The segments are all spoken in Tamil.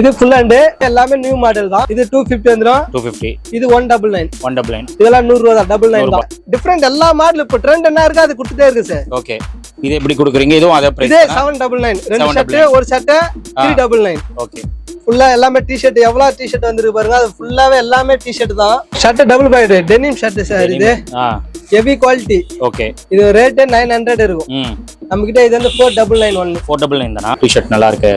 இது ஃபுல் ஹேண்டு எல்லாமே நியூ மாடல் தான். இது டூ ஃபிஃப்டி வந்துடும் டூ ஃபிஃப்டி இது one double nine one double nine இதெல்லாம் நூறு ரூபா தான் டபுள் நைன் தான். டிஃப்ரெண்ட் எல்லா மாடல் இப்போ ட்ரெண்ட் என்ன இருக்கு அது கொடுத்துட்டே இருக்கு சார் ஓகே இது எப்படி கொடுக்குறீங்க? இதுவும் அதே இதே பிரைஸ் செவன் டபுள் நைன் ரெண்டு 799. ஷர்ட் ஒரு shirt three double nine okay ஃபுல்லா எல்லாமே டிஷர்ட் எவ்வளவு டிஷர்ட் வந்திருக்கு பாருங்க அது ஃபுல்லாவே எல்லாமே டிஷர்ட் தான். ஷர்ட் டபுள் பைடு டெனிம் ஷர்ட் சார் இது. ஹெவி குவாலிட்டி ஓகே இது ரேட்டு நைன் ஹண்ட்ரட் இருக்கும். நம்ம கிட்ட இது வந்து four double nine one four double nine தானா? டிஷர்ட் நல்லா இருக்கு.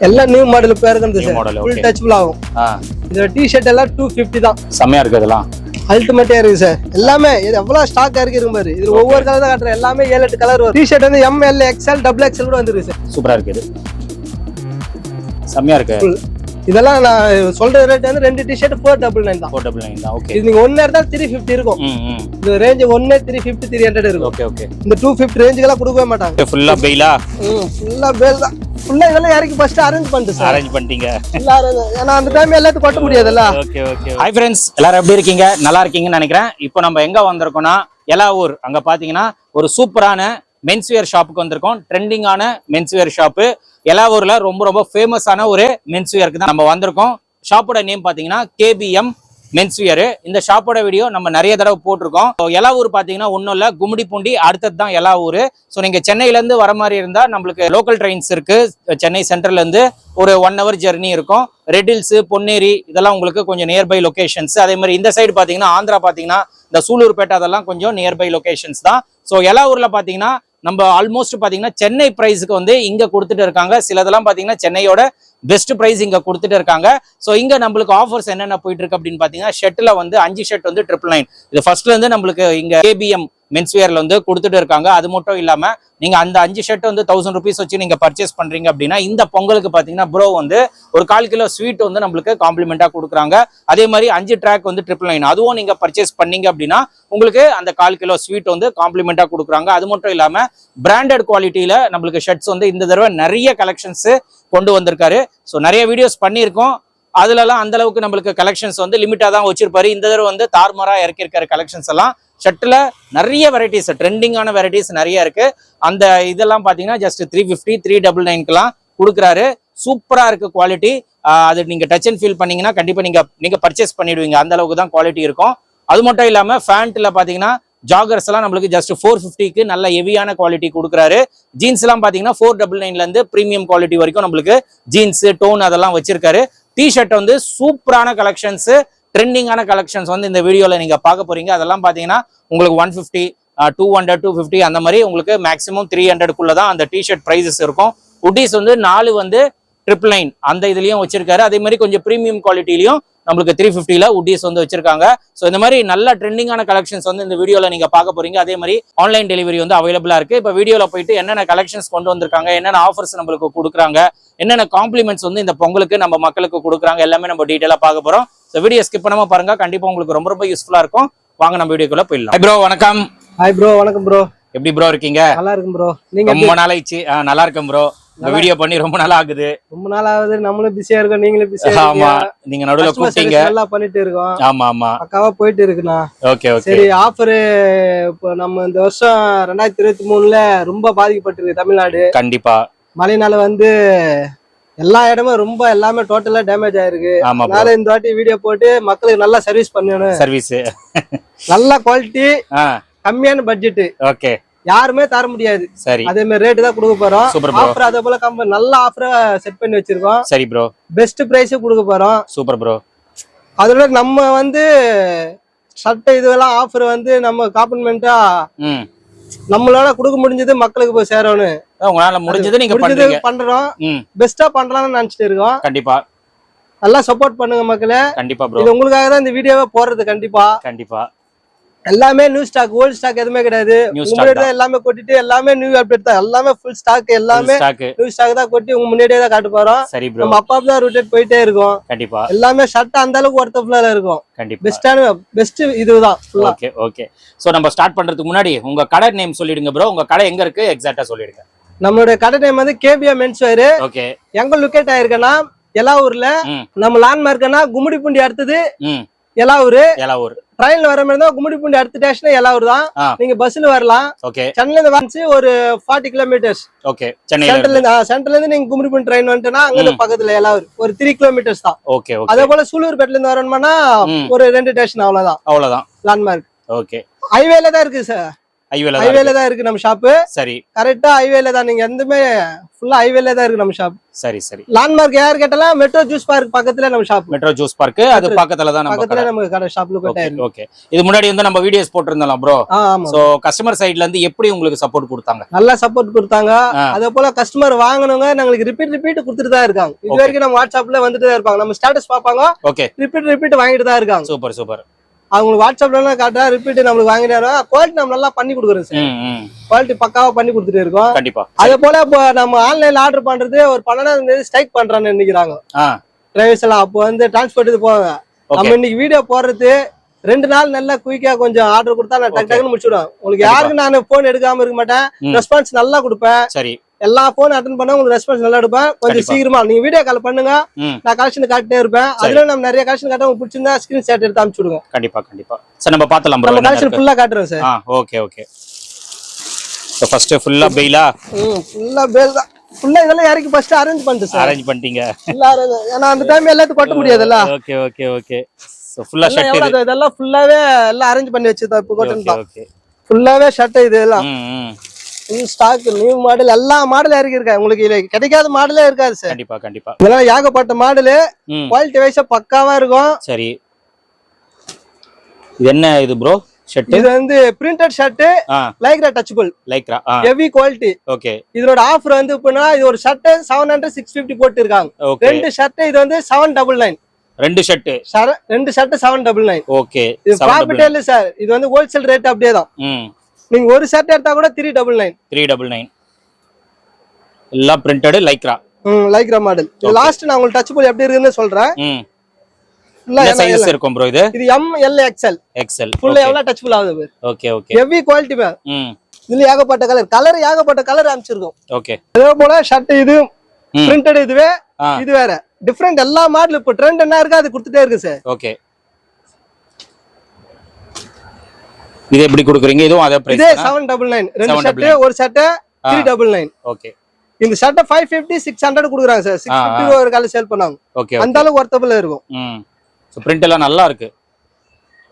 எல்லாம் நியூ மாடல் பேர் இருக்குது New சார் ஃபுல். டச்சபிள் ஆகும். ஆ. இதோட டிஷர்ட் எல்லாம் டூ ஃபிஃப்டி தான். செம்மையா இருக்கு இதெல்லாம். அல்டிமேட்டா இருக்கு சார் எல்லாமே இது எவ்வளவு ஸ்டாக் இருக்கு இருக்கு பாரு. இதுல ஒவ்வொரு கலர் தான் காட்டுறேன் எல்லாமே ஏழு எட்டு கலர் வரும். டிஷர்ட் வந்து M L XL double XL கூட வந்துருக்கு சார் சூப்பரா இருக்கு இது. செம்மையா இருக்கு. இதெல்லாம் நான் சொல்ற ரேட் வந்து ரெண்டு டிஷர்ட் ஃபோர் டபுள் நைன் தான். ஃபோர் டபுள் நைன் தான் ஓகே இது நீங்க ஒன்னு எடுத்தா த்ரீ ஃபிஃப்டி இருக்கும். இந்த ரேஞ்ச் ஒன்னு த்ரீ ஃபிஃப்டி த்ரீ ஹண்ட்ரட் இருக்கும். ஓகே ஓகே இந்த டூ ஃபிஃப்டி ரேஞ்சுக்கெல்லாம் கொடுக்கவே மாட்டாங்க. ஃபுல்லா பெயிலா ஃபுல்லா பேல் தான். ஃபுல்லா இதெல்லாம் இறக்கி ஃபர்ஸ்ட் அரேஞ்ச் பண்ணிட்டு சார் அரேஞ்ச் பண்ணிட்டீங்க. arrange- ஏன்னா அந்த டைம் எல்லாத்துக்கும் கொட்ட முடியாதுல்ல? ஓகே ஓகே ஹாய் ஃப்ரெண்ட்ஸ் எல்லாரும் எப்படி இருக்கீங்க? நல்லா இருக்கீங்கன்னு நினைக்கிறேன். இப்போ நம்ம எங்க வந்திருக்கோம்னா எலாவூர். அங்க பாத்தீங்கன்னா ஒரு சூப்பரான மென்ஸ்வேர் ஷாப்புக்கு வந்திருக்கோம். ட்ரெண்டிங்கான மென்ஸ்வேர் ஷாப்பு எலாவூர்ல ரொம்ப ரொம்ப ஃபேமஸான ஒரு மென்ஸ்வேருக்கு தான் நம்ம வந்திருக்கோம். ஷாப்போட நேம் பாத்தீங்கன்னா கேபிஎம் மென்ஸ் வியர் இந்த ஷாப்போட வீடியோ நம்ம நிறைய தடவை போட்டிருக்கோம். எல்லா ஊர் பாத்தீங்கன்னா ஒன்றும் இல்லை. கும்மிடிப்பூண்டி அடுத்தது தான் எல்லா ஊர். ஸோ நீங்கள் சென்னையிலேருந்து வர மாதிரி இருந்தால் நம்மளுக்கு லோக்கல் ட்ரெயின்ஸ் இருக்குது சென்னை சென்ட்ரல்லேருந்து ஒரு ஒன் ஹவர் ஜெர்னி இருக்கும். ரெட் பொன்னேரி இதெல்லாம் உங்களுக்கு கொஞ்சம் நியர்பை லொக்கேஷன்ஸ் அதே மாதிரி இந்த சைடு பார்த்தீங்கன்னா ஆந்திரா பார்த்தீங்கன்னா இந்த சூலூர்பேட்டை அதெல்லாம் கொஞ்சம் நியர்பை லொக்கேஷன்ஸ் தான். ஸோ எல்லா ஊரில் பார்த்தீங்கன்னா நம்ம ஆல்மோஸ்ட் பார்த்தீங்கன்னா சென்னை ப்ரைஸுக்கு வந்து இங்கே கொடுத்துட்டு இருக்காங்க. சிலதெல்லாம் பார்த்தீங்கன்னா சென்னையோட பெஸ்ட் பிரைஸ் இங்க கொடுத்துட்டு இருக்காங்க. ஸோ இங்க நம்மளுக்கு ஆஃபர்ஸ் என்னென்ன போயிட்டு இருக்கு அப்படின்னு பாத்தீங்கன்னா ஷெட்ல வந்து அஞ்சு ஷர்ட் வந்து ட்ரிபிள் நைன் இது ஃபர்ஸ்ட்ல இருந்து நம்மளுக்கு இங்க ஏபிஎம் மென்ஸ்வேர்ல வந்து கொடுத்துட்டு இருக்காங்க. அது மட்டும் இல்லாம நீங்க அந்த அஞ்சு ஷர்ட் வந்து தௌசண்ட் ருபீஸ் வச்சு நீங்க பர்ச்சேஸ் பண்றீங்க அப்படின்னா இந்த பொங்கலுக்கு பாத்தீங்கன்னா ப்ரோ வந்து ஒரு கால் கிலோ ஸ்வீட் வந்து நம்மளுக்கு காம்ப்ளிமெண்ட்டாக கொடுக்குறாங்க. அதே மாதிரி அஞ்சு ட்ராக் வந்து ட்ரிபிள் நைன் அதுவும் நீங்க பர்ச்சேஸ் பண்ணீங்க அப்படின்னா உங்களுக்கு அந்த கால் கிலோ ஸ்வீட் வந்து காம்ப்ளிமெண்ட்டாக கொடுக்குறாங்க. அது மட்டும் இல்லாம பிராண்டட் குவாலிட்டியில நம்மளுக்கு ஷர்ட்ஸ் வந்து இந்த தடவை நிறைய கலெக்ஷன்ஸ் கொண்டு வந்திருக்காரு. ஸோ நிறைய வீடியோஸ் பண்ணியிருக்கோம். அதுலலாம் அந்த அளவுக்கு நம்மளுக்கு கலெக்ஷன்ஸ் வந்து லிமிட்டாக தான் வச்சிருப்பாரு. இந்த தடவை வந்து தார்மரா இறக்கியிருக்காரு கலெக்ஷன்ஸ் எல்லாம். ஷர்ட்டில் நிறைய வெரைட்டிஸ் ட்ரெண்டிங்கான வெரைட்டிஸ் நிறைய இருக்கு. அந்த இதெல்லாம் பாத்தீங்கன்னா just three fifty three double நைன்க்குலாம் கொடுக்குறாரு. சூப்பராக இருக்குது குவாலிட்டி அது நீங்கள் டச் அண்ட் ஃபீல் பண்ணிங்கன்னா கண்டிப்பாக நீங்க நீங்கள் பர்ச்சேஸ் பண்ணிடுவீங்க. அந்த அளவுக்கு தான் குவாலிட்டி இருக்கும். அது மட்டும் இல்லாமல் ஃபேண்ட்டில் பார்த்தீங்கன்னா ஜாகர்ஸ் எல்லாம் நம்மளுக்கு ஜஸ்ட் ஃபோர் ஃபிஃப்டிக்கு நல்ல ஹெவியான குவாலிட்டி கொடுக்குறாரு. ஜீன்ஸ் எல்லாம் பாத்தீங்கன்னா ஃபோர் டபுள் நைன்ல இருந்து ப்ரீமியம் குவாலிட்டி வரைக்கும் நம்மளுக்கு ஜீன்ஸ் டோன் அதெல்லாம் வச்சிருக்காரு. டிஷர்ட் வந்து சூப்பரான கலெக்ஷன்ஸு ட்ரெண்டிங்கான கலெக்ஷன்ஸ் வந்து இந்த வீடியோவில் நீங்கள் பார்க்க போறீங்க. அதெல்லாம் பார்த்தீங்கன்னா உங்களுக்கு one fifty two hundred two fifty அந்த மாதிரி உங்களுக்கு மேக்ஸிமம் த்ரீ ஹண்ட்ரடுக்குள்ளே தான் அந்த டிஷர்ட் ப்ரைஸஸ் இருக்கும். உட்டீஸ் வந்து நாலு வந்து ட்ரிபிள் நைன் அந்த இதுலேயும் வச்சிருக்காரு. அதே மாதிரி கொஞ்சம் ப்ரீமியம் குவாலிட்டிலையும் நம்மளுக்கு த்ரீ ஃபிஃப்டியில் உட்டீஸ் வந்து வச்சிருக்காங்க. ஸோ இந்த மாதிரி நல்ல ட்ரெண்டிங்கான கலெக்ஷன்ஸ் வந்து இந்த வீடியோவில் நீங்கள் பார்க்க போறீங்க. அதே மாதிரி ஆன்லைன் டெலிவரி வந்து அவைலபிளாக இருக்குது இப்போ வீடியோவில் போயிட்டு என்னென்ன கலெக்ஷன்ஸ் கொண்டு வந்திருக்காங்க என்னென்ன ஆஃபர்ஸ் நம்மளுக்கு கொடுக்குறாங்க என்னென்ன காம்ப்ளிமெண்ட்ஸ் வந்து இந்த பொங்கலுக்கு நம்ம மக்களுக்கு கொடுக்குறாங்க எல்லாமே நம்ம டீட்டெயிலாக பார்க்க போகிறோம் ஸோ வீடியோ ஸ்கிப் பண்ணாம பாருங்க. கண்டிப்பா உங்களுக்கு ரொம்ப ரொம்ப யூஸ்ஃபுல்லா இருக்கும். வாங்க நம்ம வீடியோக்குள்ள போயிடலாம். ப்ரோ வணக்கம். ஹாய் ப்ரோ வணக்கம் ப்ரோ எப்படி ப்ரோ இருக்கீங்க? நல்லா இருக்கும் ப்ரோ நீங்க ரொம்ப நாள் ஆயிடுச்சு ஆ, நல்லா இருக்கேன் ப்ரோ வீடியோ பண்ணி ரொம்ப நாள் ஆகுது. ரொம்ப நாள் ஆகுது. நம்மளும் பிஸியா இருக்கோம். நீங்களும் பிஸியா ஆமா. நீங்க நடுவுல கூப்பிட்டீங்க. நல்லா பண்ணிட்டு இருக்கோம். ஆமா ஆமா. பக்காவா போயிட்டு இருக்குண்ணா. Okay okay. சரி ஆஃபர் இப்போ நம்ம இந்த வருஷம் ரெண்டாயிரத்தி இருபத்தி மூணுல ரொம்ப பாதிக்கப்பட்டிருக்கு தமிழ்நாடு. கண்டிப்பா. மழைனால வந்து எல்லா இடமும் ரொம்ப எல்லாமே டோட்டலா டேமேஜ் ஆயிருக்கு. அதனால இந்த வாட்டி வீடியோ போட்டு மக்களுக்கு நல்லா சர்வீஸ் பண்ணணும் சர்வீஸ் நல்ல குவாலிட்டி கம்மியான பட்ஜெட் ஓகே யாருமே தர முடியாது. சரி. அதே மாதிரி ரேட்டு தான் கொடுக்க போறோம். Bro. ஆஃபர் அதே போல கம்ப நல்ல ஆஃபரா செட் பண்ணி வச்சிருக்கோம். சரி ப்ரோ பெஸ்ட் பிரைஸும் கொடுக்க போறோம். சூப்பர் ப்ரோ அதோட நம்ம வந்து சட்டை இதெல்லாம் ஆஃபர் வந்து நம்ம காம்ப்ளிமெண்டா ம். நம்மளால கொடுக்க முடிஞ்சது மக்களுக்கு போய் சேரணும். உங்களால முடிஞ்சது நீங்க பண்றீங்க. பண்றோம். பெஸ்டா பண்றலாம்னு நினைச்சிட்டு இருக்கோம். கண்டிப்பா. நல்லா சப்போர்ட் பண்ணுங்க மக்களே. கண்டிப்பா ப்ரோ இது உங்களுக்காக தான் இந்த வீடியோவை போடுறது கண்டிப்பா. கண்டிப்பா. எல்லாமே நியூ ஸ்டாக் ஓல்ட் ஸ்டாக் எதுவுமே கிடையாது. நியூ உங்க முன்னாடி தான். எல்லாமே கொட்டிட்டு எல்லாமே நியூ அப்டேட் தான். எல்லாமே ஃபுல் ஸ்டாக் எல்லாமே நியூ ஸ்டாக் தான் கொட்டி உங்க முன்னாடியே தான் காட்ட போறோம். சரி நம்ம அப்பா தான் ரொட்டேட் போயிட்டே இருக்கும். கண்டிப்பா. எல்லாமே ஷர்ட் அந்த அளவுக்கு ஒர்த்தஃபுல்லா இருக்கும். கண்டிப்பா. பெஸ்டான பெஸ்ட் இதுதான். ஓகே ஓகே சோ நம்ம ஸ்டார்ட் பண்றதுக்கு முன்னாடி உங்க கடை நேம் சொல்லிடுங்க ப்ரோ உங்க கடை எங்க இருக்கு? எக்ஸாக்ட்டா சொல்லிடுங்க. நம்மளுடைய கடை நேம் வந்து கேபிஎம் மென்ஸ் வேர் ஓகே எங்க லொக்கேட் ஆயிருக்கேன்னா எல்லா ஊர்ல நம்ம லேண்ட்மார்க்னா கும்மிடிப்பூண்டி அடுத்தது எல்லா ஊரு. எலாவூர் ட்ரெயின்ல வர மாதிரி தான் கும்மிடிப்பூண்டி அடுத்த ஸ்டேஷன் எல்லாரும் தான். நீங்க பஸ்ல வரலாம். ஓகே சென்னையில இருந்து வந்து ஒரு ஃபார்ட்டி கிலோமீட்டர்ஸ் ஓகே சென்னையில சென்ட்ரல்ல இருந்து சென்ட்ரல்ல இருந்து நீங்க கும்மிடிப்பூண்டி ட்ரெயின் வந்துட்டுனா அங்க இருந்து பக்கத்துல எல்லாரும் ஒரு த்ரீ கிலோமீட்டர்ஸ் தான். ஓகே அதே போல சூலூர்பேட்ல இருந்து வரணும்னா. ஒரு ரெண்டு ஸ்டேஷன் அவ்வளவுதான். அவ்வளவுதான். லேண்ட்மார்க் ஓகே ஹைவேல தான் இருக்கு சார் ஹைவேல ஹைவேல தான் இருக்கு நம்ம ஷாப்பு சரி. கரெக்டா ஹைவேல தான். நீங்க எந்தமே ஃபுல்லா ஹைவேல தான் இருக்கு நம்ம ஷாப் சரி சரி. லேண்ட்மார்க் யார் கேட்டாலும் மெட்ரோ ஜூஸ் பார்க் பக்கத்துல நம்ம ஷாப் மெட்ரோ ஜூஸ் பார்க் அது பக்கத்துல தான் நம்ம பக்கத்துல நம்ம கடை ஷாப்ல இருக்கு ஓகே இது முன்னாடி வந்து நம்ம வீடியோஸ் போட்டிருந்தோம் ப்ரோ சோ கஸ்டமர் சைடுல இருந்து எப்படி உங்களுக்கு சப்போர்ட் கொடுத்தாங்க? நல்லா சப்போர்ட் கொடுத்தாங்க. அதே போல கஸ்டமர் வாங்கணுங்க நாங்களுக்கு ரிப்பீட் ரிப்பீட் கொடுத்துட்டு தான் இருக்காங்க. இது. வரைக்கும் நம்ம வாட்ஸ்அப்ல வந்துட்டு தான் இருப்பாங்க. நம்ம ஸ்டேட்டஸ் பார்ப்பாங்க. ஓகே ரிப்பீட் ரிப்பீட் வாங்கிட்டு தான் இருக்காங்க. சூப்பர் சூப்பர் அவங்களுக்கு வாட்ஸ்அப்ல காட்டா ரிப்பீட் நம்மளுக்கு வாங்கிட்டு குவாலிட்டி நம்ம நல்லா பண்ணி கொடுக்குறோம் சார். குவாலிட்டி பக்காவா பண்ணி கொடுத்துட்டு இருக்கோம். கண்டிப்பா. அதே போல இப்போ நம்ம ஆன்லைன்ல ஆர்டர் பண்றது ஒரு பன்னெண்டாம் தேதி ஸ்ட்ரைக் பண்றான்னு நினைக்கிறாங்க. டிரைவர்ஸ் எல்லாம் அப்போ வந்து டிரான்ஸ்போர்ட் இது போவாங்க. நம்ம இன்னைக்கு வீடியோ போடுறது ரெண்டு நாள் நல்லா குயிக்கா கொஞ்சம் ஆர்டர் கொடுத்தா நான் டக் Okay. டக்குன்னு முடிச்சுடுவேன். உங்களுக்கு. யாருக்கு நான் போன் எடுக்காம இருக்க மாட்டேன். ரெஸ்பான்ஸ் நல்லா கொடுப்பேன். சரி. எல்லா போன் அட்டன் பண்ணா உங்களுக்கு ரெஸ்பான்ஸ் நல்லா எடுப்பேன். கொஞ்சம். சீக்கிரமா நீங்க வீடியோ கால் பண்ணுங்க. நான் கலெக்ஷன் காட்டிட்டே இருப்பேன். அதுல நம்ம நிறைய கலெக்ஷன் காட்ட உங்களுக்கு பிடிச்சிருந்தா ஸ்கிரீன் ஷாட் எடுத்து அனுப்பிச்சு விடுங்க. கண்டிப்பா கண்டிப்பா. சார் நம்ம பார்த்தலாம் ப்ரோ நம்ம கலெக்ஷன் ஃபுல்லா காட்டுறோம் sir. Okay okay so first ஃபுல்லா பெயிலா ம் ஃபுல்லா பேல் தான். ஃபுல்லா இதெல்லாம் இறக்கி ஃபர்ஸ்ட் அரேஞ்ச் பண்ணிட்டு சார்? அரேஞ்ச் பண்ணிட்டீங்க. ஃபுல்லா arrange- ஏன்னா அந்த டைம் எல்லாத்துக்கும் கொட்ட முடியாதுல்ல? ஓகே ஓகே ஓகே ஸோ ஃபுல்லா ஷர்ட் இது? இதெல்லாம் ஃபுல்லாவே எல்லாம் அரேஞ்ச் பண்ணி வச்சுதான் இப்போ கொட்டன் ஓகே ஃபுல்லாவே ஷர்ட் இது எல்லாம். ம். நியூ ஸ்டாக் நியூ மாடல் எல்லா மாடலும் இருக்கேன் உங்களுக்கு இதுல கிடைக்காத மாடலே இருக்காது சார் கண்டிப்பா கண்டிப்பா. இதெல்லாம் ஏகப்பட்ட மாடலு குவாலிட்டி வைஸா பக்காவா இருக்கும். சரி. இது என்ன இது ப்ரோ ஷர்ட் இது வந்து printed shirt Lycra touchable Lycra heavy quality okay இதோட ஆஃபர் வந்து இப்பனா இது ஒரு shirt seven hundred six fifty போட்டு இருக்காங்க ரெண்டு ஷர்ட் இது வந்து செவன் டபுள் நைன் ரெண்டு ஷர்ட் ரெண்டு shirt seven double nine okay இது இல்ல சார் இது வந்து ஹோல்சேல் ரேட் அப்படியே தான் நீங்க ஒரு ஷர்ட் எடுத்தா கூட three double nine three double nine எல்லாம் பிரிண்டடு லைக்ரா ம் லைக்ரா மாடல் லாஸ்ட் நான் உங்களுக்கு டச்சபிள் எப்படி இருக்குன்னு சொல்றேன். சைஸஸ். இருக்கும் ப்ரோ இது? இது எம் எல் எக்ஸ்எல் எக்ஸல் ஃபுல்லா எவ்வளவு டச்சபிள் ஆகுது okay okay heavy quality ma'am இதுல ஏகப்பட்ட கலர் கலர் ஏகப்பட்ட கலர் அமைச்சிருக்கோம் ஓகே அதே போல ஷர்ட் இது. பிரிண்டட் இதுவே இது வேற. டிஃப்ரெண்ட் எல்லா மாடல் இப்போ ட்ரெண்ட் என்ன இருக்கு அது கொடுத்துட்டே இருக்கு சார் ஓகே இது எப்படி கொடுக்குறீங்க? இதுவும் அதே இதே பிரைஸ் டபுள் நைன் ரெண்டு 799. ஷர்ட் ஒரு shirt three double nine okay இந்த ஃபிஃப்டி சிக்ஸ் ஹண்ட்ரட் கொடுக்குறாங்க சார் சிக்ஸ் ஆ, ஃபிஃப்டி ஒரு கால சேல் பண்ணாங்க ஓகே அந்த அளவுக்கு ஒர்த்தபிள் இருக்கும். ம். ஸோ பிரிண்ட் எல்லாம் நல்லா இருக்கு.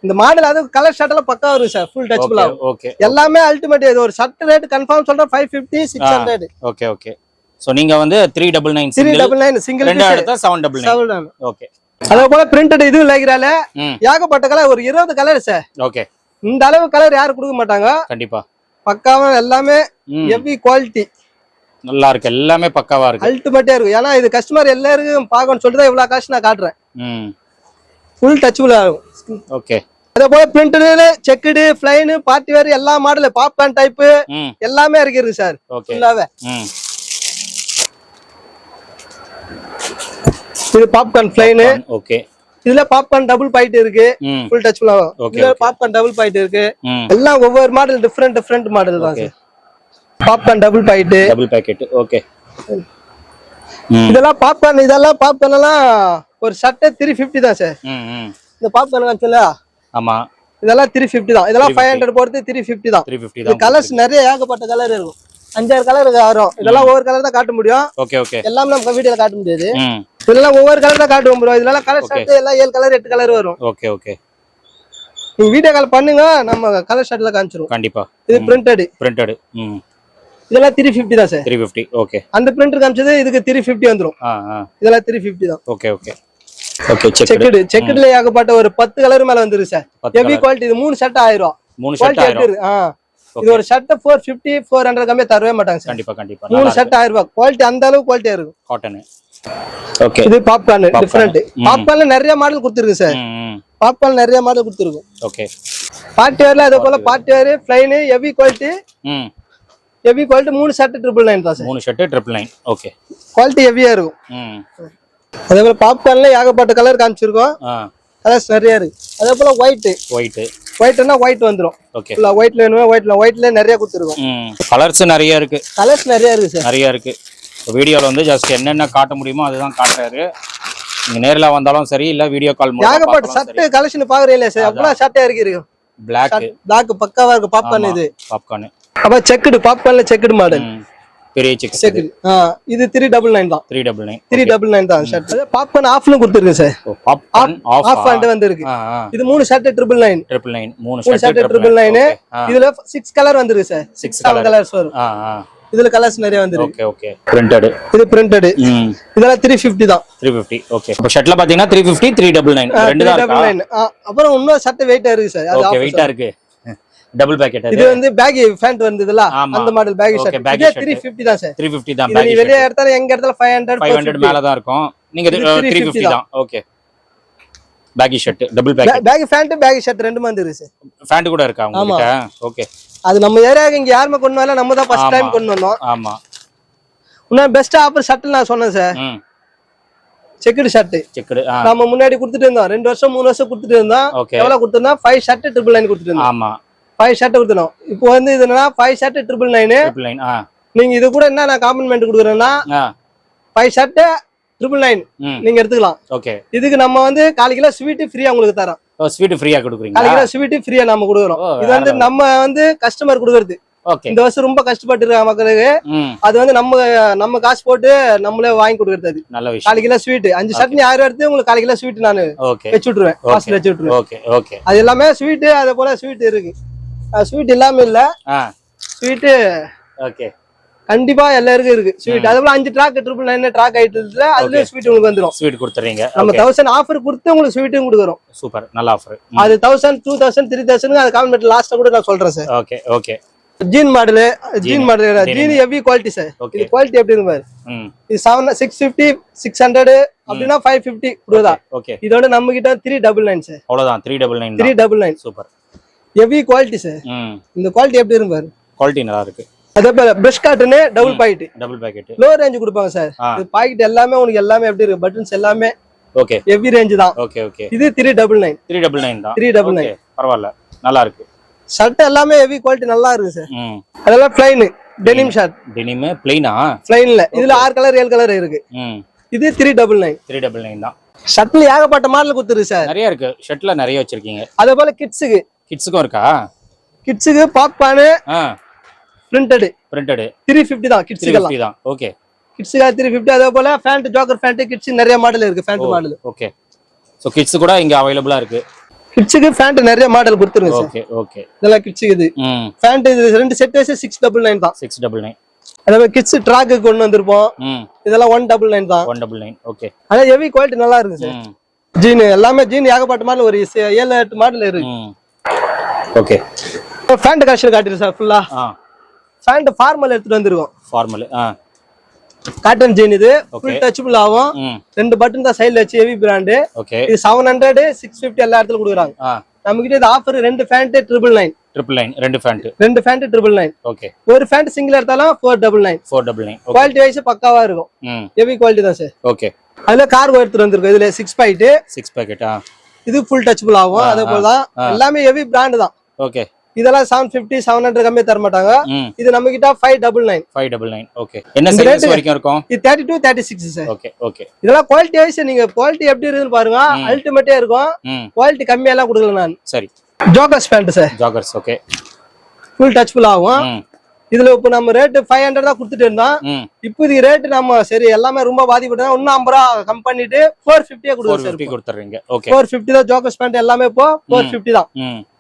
இந்த மாடல் அது கலர் ஷர்ட் எல்லாம் பக்கா வரும் சார் ஃபுல் டச்சபிள் ஓகே ஆகும் ஓகே எல்லாமே அல்டிமேட் இது. ஒரு ஷர்ட் ரேட் கன்ஃபார்ம் சொல்றேன் five fifty six hundred okay okay so நீங்க வந்து three double nine three single ரெண்டு எடுத்தா செவன் டபுள் நைன் ஓகே அதே போல பிரிண்டட் இதுவும் லைக்கிறால ஏகப்பட்ட கலர் ஒரு இருபது கலர் சார் ஓகே இந்த அளவு கலர் யாரும் கொடுக்க மாட்டாங்க? கண்டிப்பா. பக்காவா எல்லாமே ஹெவி குவாலிட்டி நல்லா இருக்கு. எல்லாமே பக்காவா இருக்கு. அல்டிமேட்டா இருக்கும். ஏன்னா இது கஸ்டமர் எல்லாருக்கும் பார்க்கணும்னு சொல்லிட்டு தான் இவ்வளவு காசு நான் காட்டுறேன். ஃபுல் டச்சபிள் ஆகும் ஓகே. அதே போல printed checked plain party wear எல்லா மாடலு பாப்கார்ன் டைப்பு எல்லாமே இருக்கு சார் ஓகே. ஃபுல்லாவே இது பாப்கார்ன் பிளைனு ஓகே. இதுல பாப்கார்ன் டபுள் பாயிண்ட் இருக்கு. ஃபுல் Okay, இதுல. பாப்கார்ன் டபுள் பாயிண்ட் இருக்கு. எல்லாம் ஒவ்வொரு மாடல் டிஃப்ரெண்ட் டிஃப்ரெண்ட் மாடல் தான் popcorn double point double packet okay இதெல்லாம் பாப்கார்ன் இதெல்லாம் பாப்கார்ன் எல்லாம் ஒரு சட்டை த்ரீ ஃபிஃப்டி தான் சார் இந்த பாப்கார்ன் காமிச்சல ஆமா. இதெல்லாம் த்ரீ ஃபிஃப்டி தான். இதெல்லாம் ஃபைவ் ஹண்ட்ரட் போறது த்ரீ ஃபிஃப்டி தான். த்ரீ ஃபிஃப்டி கலர்ஸ் நிறைய ஏகப்பட்ட கலர் இருக்கும். அஞ்சாறு கலர் வரும். இதெல்லாம் ஒவ்வொரு கலர் தான் காட்ட முடியும். ஓகே ஓகே எல்லாமே நம்ம வீடியோல காட்ட முடியாது. இதெல்லாம் ஒவ்வொரு கலர் தான் காட்டுவோம் ப்ரோ இதெல்லாம் கலர். ஷர்ட் எல்லாம் ஏழு கலர் எட்டு கலர் வரும். ஓகே ஓகே நீங்க வீடியோ கால் பண்ணுங்க நம்ம கலர் ஷர்ட்ல காமிச்சிருவோம். கண்டிப்பா. இது பிரிண்டட் பிரிண்டடு ம். இதெல்லாம் த்ரீ ஃபிஃப்டி தான் சார் த்ரீ ஃபிஃப்டி ஓகே அந்த பிரிண்டர் காமிச்சது இதுக்கு த்ரீ ஃபிஃப்டி ஆ இதெல்லாம் த்ரீ ஃபிஃப்டி தான். Okay okay okay check checked செக்குடுல ஏகப்பட்ட ஒரு பத்து கலர் மேல வந்துரு சார் ஹெவி. குவாலிட்டி இது மூணு ஷர்ட் ஆயிரம். மூணு ஷர்ட் ஆயிரம். ஆ. இது ஒரு shirt four fifty four hundred கம்மியா தரவே மாட்டாங்க சார் கண்டிப்பா கண்டிப்பா. மூணு ஷர்ட் ஆயிரம் ரூபாய். குவாலிட்டி அந்த அளவுக்கு குவாலிட்டியா இருக்கும். காட்டனு ஓகே இது பாப்கார்ன். டிஃபரெண்ட். பாப்கார்ன்ல நிறைய மாடல் கொடுத்துருக்கு சார் பாப்கார்ன் நிறைய மாடல் கொடுத்துருக்கும். ஓகே பார்ட்டி வேர்ல அதே போல party wear plain heavy quality ம். ஹெவி குவாலிட்டி மூணு ஷர்ட் ட்ரிபிள் நைன் தான் சார் மூணு shirt triple nine okay quality ஹெவியா இருக்கும். ம். அதே போல பாப்கார்ன்ல ஏகப்பட்ட கலர் காமிச்சிருக்கோம். கலர்ஸ் நிறைய இருக்கு. அதே போல ஒயிட் ஒயிட்டு ஒயிட்னா ஒயிட் வந்துரும். ஓகே ஃபுல்லா ஒயிட்ல வேணுமா ஒயிட்ல ஒயிட்ல நிறைய கொடுத்துருக்கோம். கலர்ஸ் நிறைய இருக்கு. கலர்ஸ் நிறைய இருக்கு சார் நிறைய இருக்கு. வீடியோவில் வந்து ஜஸ்ட் என்னென்ன காட்ட முடியுமோ அதுதான் காட்டுறாரு. நீங்க நேர்ல வந்தாலும் சரி இல்ல வீடியோ கால் ஏகப்பட்ட சட்டை கலெக்ஷன் பாக்குறீங்களா சார் எவ்வளவு சட்டை இருக்கு இருக்கு. பிளாக் பிளாக் பக்காவா இருக்கு பாப்கார்ன் இது. பாப்கார்ன் அப்புறம் செக்குடு பாப்கார்ன்ல செக்குடு மாடல் பெரிய செக் இது த்ரீ டபுள் நைன் தான். Three double nine three double nine தான் ஷர்ட் பாப்கார்ன் ஆஃப்னு கொடுத்துருக்கு சார் பாப்கார்ன் ஆஃப் ஆஃப் பண்ணிட்டு வந்திருக்கு இது மூணு shirt triple nine triple nine மூணு ஷர்ட் ஷர்ட் ட்ரிபிள் நைன் இதுல சிக்ஸ் கலர் வந்திருக்கு சார் சிக்ஸ் கலர்ஸ் வரும். இதுல கலர்ஸ் நிறைய வந்திருக்கு. ஓகே ஓகே பிரிண்டட் இது பிரிண்டட் இதெல்லாம் த்ரீ ஃபிஃப்டி தான். த்ரீ ஃபிஃப்டி ஓகே இப்போ ஷர்ட்ல பாத்தீங்கன்னா three fifty three double nine ரெண்டு த்ரீ தான் அப்புறம் இன்னொரு சட்டை வெயிட்டா இருக்கு சார் அது ஓகே வெயிட்டா இருக்கு. டபுள் பேக்கெட் இது வந்து பேகி பேண்ட் வந்ததுல. அந்த model baggy shirt. Three fifty தான் சார் த்ரீ ஃபிஃப்டி தான் இது நீ பேக் வெளியே இடத்துல எங்க ஹண்ட்ரட் ஃபைவ் ஹண்ட்ரட் மேல தான் இருக்கும். நீங்க இது த்ரீ 350 ஃபிஃப்டி தான். Okay baggy shirt double packet baggy pant baggy shirt ரெண்டு வந்துருக்கு சார் ஃபேண்ட் கூட இருக்கா உங்ககிட்ட? ஓகே அது நம்ம ஏரியாவுக்கு இங்க யாருமே கொண்டு வரல நம்ம தான் ஃபர்ஸ்ட். டைம் கொண்டு வந்தோம். ஆமா. இன்னும் பெஸ்ட் ஆஃபர் ஷர்ட் நான் சொன்னேன் சார் செக்குடு ஷர்ட் செக்குடு நம்ம முன்னாடி கொடுத்துட்டு இருந்தோம். ரெண்டு வருஷம் மூணு வருஷம் கொடுத்துட்டு இருந்தோம். எவ்வளவு கொடுத்துருந்தோம்? ஃபைவ் ஷர்ட் ட்ரிபிள் நைன் கொடுத்துட்டு இருந்தோம். ஆமா. ஃபைவ் ஷர்ட் கொடுத்துருந்தோம் இப்போ வந்து இது என்னன்னா ஃபைவ் ஷர்ட் ட்ரிபிள் நைனு நீங்க இது கூட என்ன நான் காம்ப்ளிமெண்ட் கொடுக்குறேன்னா ஃபைவ் ஷர்ட் ட்ரிபிள் நைன் நீங்க எடுத்துக்கலாம். ஓகே. இதுக்கு நம்ம வந்து கால் கிலோ ஸ்வீட் ஃப்ரீயா உங்களுக்கு தரோம். ஸ்வீட் ஃப்ரீயா கால் கொடுக்குறீங்களா? கிலோ ஸ்வீட் ஃப்ரீயா நம்ம கொடுக்குறோம். இது வந்து நம்ம வந்து கஸ்டமர் கொடுக்கறது. இந்த வருஷம் ரொம்ப கஷ்டப்பட்டு இருக்க மக்களுக்கு அது வந்து நம்ம நம்ம காசு போட்டு நம்மளே வாங்கி கொடுக்கறது அது. நல்ல விஷயம். கால் கிலோ ஸ்வீட் அஞ்சு சட்னி ஆயிரம் எடுத்து உங்களுக்கு கால் கிலோ ஸ்வீட் நான் வச்சு விட்டுருவேன். வச்சு விட்டுருவேன். அது எல்லாமே ஸ்வீட் அதே போல ஸ்வீட் இருக்கு. ஸ்வீட் இல்லாம இல்ல. ஆ. ஸ்வீட் ஓகே கண்டிப்பா எல்லாருக்கும் இருக்கு. ஸ்வீட் அதே போல அஞ்சு ட்ராக் ட்ரிபிள் நைன் ட்ராக் ஆயிட்டு அதுல ஸ்வீட் உங்களுக்கு வந்துரும். ஸ்வீட் கொடுத்துறீங்க. நம்ம தௌசண்ட் ஆஃபர் கொடுத்து உங்களுக்கு ஸ்வீட்டும் கொடுக்குறோம். சூப்பர். நல்ல ஆஃபர் அது thousand two thousand three thousand அது காமெண்ட் லாஸ்ட்ல கூட நான் சொல்றேன் sir. Okay okay jean model jean model. Jean heavy quality sir. இது குவாலிட்டி எப்படி இருக்கு பாரு. இது seven six fifty six hundred அப்படின்னா ஃபைவ் ஃபிஃப்டி கொடுதா ஓகே இதோட நம்ம கிட்ட த்ரீ டபுள் நைன் சார். அவ்வளவுதான். Three double nine three double nine super. Heavy quality sir இந்த குவாலிட்டி எப்படி இருக்கு பாரு? குவாலிட்டி நல்லா இருக்கு அதே போல பிரஷ் காட்டுன்னு double pocket double packet low range கொடுப்பாங்க சார் பாக்கெட் எல்லாமே உனக்கு எல்லாமே எப்படி இருக்கு பட்டன்ஸ் எல்லாமே ஓகே ஹெவி ரேஞ்ச் தான். ஓகே ஓகே இது three double nine three double nine தான். த்ரீ டபுள் நைன் பரவாயில்ல. நல்லா இருக்கு ஷர்ட் எல்லாமே ஹெவி குவாலிட்டி நல்லா இருக்கு சார் அதெல்லாம் பிளைன் டெனிம் ஷர்ட் டெனிமு பிளைனா பிளைன்ல இதுல ஆறு கலர் ஏழு கலர் இருக்கு. இது three double nine three double nine தான். ஷர்ட்ல ஏகப்பட்ட மாடல் கொடுத்துருக்கு சார் நிறைய இருக்கு. ஷர்ட்ல நிறைய வச்சிருக்கீங்க. அதே போல கிட்ஸுக்கு கிட்ஸுக்கும் இருக்கா? கிட்ஸுக்கு popcorn printed printed three fifty தான் ஃபிஃப்டி தான். ஓகே கிட்ஸுக்கு த்ரீ ஃபிஃப்டி அதே போல ஃபேண்ட் ஜோக்கர் ஃபேண்ட் கிட்ஸ் நிறைய மாடல் இருக்கு pant model okay so kids கூட இங்க அவைலபிளா இருக்கு. கிட்ஸுக்கு ஃபேண்ட் நிறைய மாடல் கொடுத்துருங்க சார் ஓகே ஓகே இதெல்லாம் கிட்ஸுக்கு இது. ஃபேண்ட் இது ரெண்டு செட் வச்சு சிக்ஸ் டபுள் நைன் தான். சிக்ஸ் டபுள் நைன் அதே மாதிரி கிட்ஸ் ட்ராக்கு கொண்டு வந்திருப்போம். இதெல்லாம் ஒன் டபுள் நைன் தான். ஒன் டபுள் நைன் ஓகே ஆனா ஹெவி குவாலிட்டி நல்லா இருக்கு சார் ஜீன் எல்லாமே ஜீன் ஏகப்பட்ட மாடல் ஒரு ஏழு எட்டு மாடல் இருக்கு. ஓகே. ஃபேண்ட் கலெக்ஷன் காட்டிடு சார் ஃபுல்லா ஃபேண்ட் ஃபார்மல் எடுத்துட்டு வந்திருக்கோம் ஃபார்மல் ஆ. காட்டன் ஜீன் இது. ஃபுல் டச்சபிள் ஆகும். ரெண்டு பட்டன் தான் சைடுல வச்சு ஹெவி பிராண்டு ஓகே இது செவன் ஹண்ட்ரட் சிக்ஸ் ஃபிஃப்டி எல்லா இடத்துல கொடுக்குறாங்க. நம்ம கிட்ட இது ஆஃபர் ரெண்டு pant triple nine triple nine ரெண்டு ஃபேண்ட் ரெண்டு ஃபேண்ட் ட்ரிபிள் நைன் ஓகே ஒரு ஃபேண்ட் சிங்கிள் எடுத்தாலும் four double nine four double nine okay quality wise பக்காவா இருக்கும். ம். ஹெவி குவாலிட்டி தான் சார் ஓகே அதுல கார்கோ எடுத்துட்டு வந்திருக்கோம். இதுல சிக்ஸ் பாயிண்ட் சிக்ஸ் பேக்கெட்டா இது ஃபுல் டச்சபிள் ஆகும். அதே போல தான் எல்லாமே ஹெவி பிராண்ட் தான். ஓகே இதெல்லாம் செவன் ஃபிஃப்டி செவன் ஹண்ட்ரட் கம்மியா தர மாட்டாங்க. இது நம்ம கிட்ட five double nine five double nine okay என்ன rate- வரைக்கும் இருக்கும்? இது thirty two thirty six sir okay okay இதெல்லாம் குவாலிட்டி வைஸ் நீங்க குவாலிட்டி எப்படி இருக்குன்னு பாருங்க. அல்டிமேட்டே இருக்கும். குவாலிட்டி கம்மியெல்லாம் கொடுக்கல நான். சரி. Joggers pant sir joggers okay full touchable ஆகும். ம். இதுல இப்போ நம்ம ரேட் ஃபைவ் ஹண்ட்ரட் தான் கொடுத்துட்டு இருந்தோம். இப்போ இதுக்கு ரேட் நம்ம சரி எல்லாமே ரொம்ப பாதிப்பட்டு இன்னும் ஐம்பது ரூபா கம் பண்ணிட்டு ஃபோர் ஃபிஃப்டியே கொடுக்குறோம் ஓகே ஃபோர் ஃபிஃப்டி தான் ஜோக்கர்ஸ் பேண்ட் எல்லாமே இப்போ ஃபோர் ஃபிஃப்டி தான்.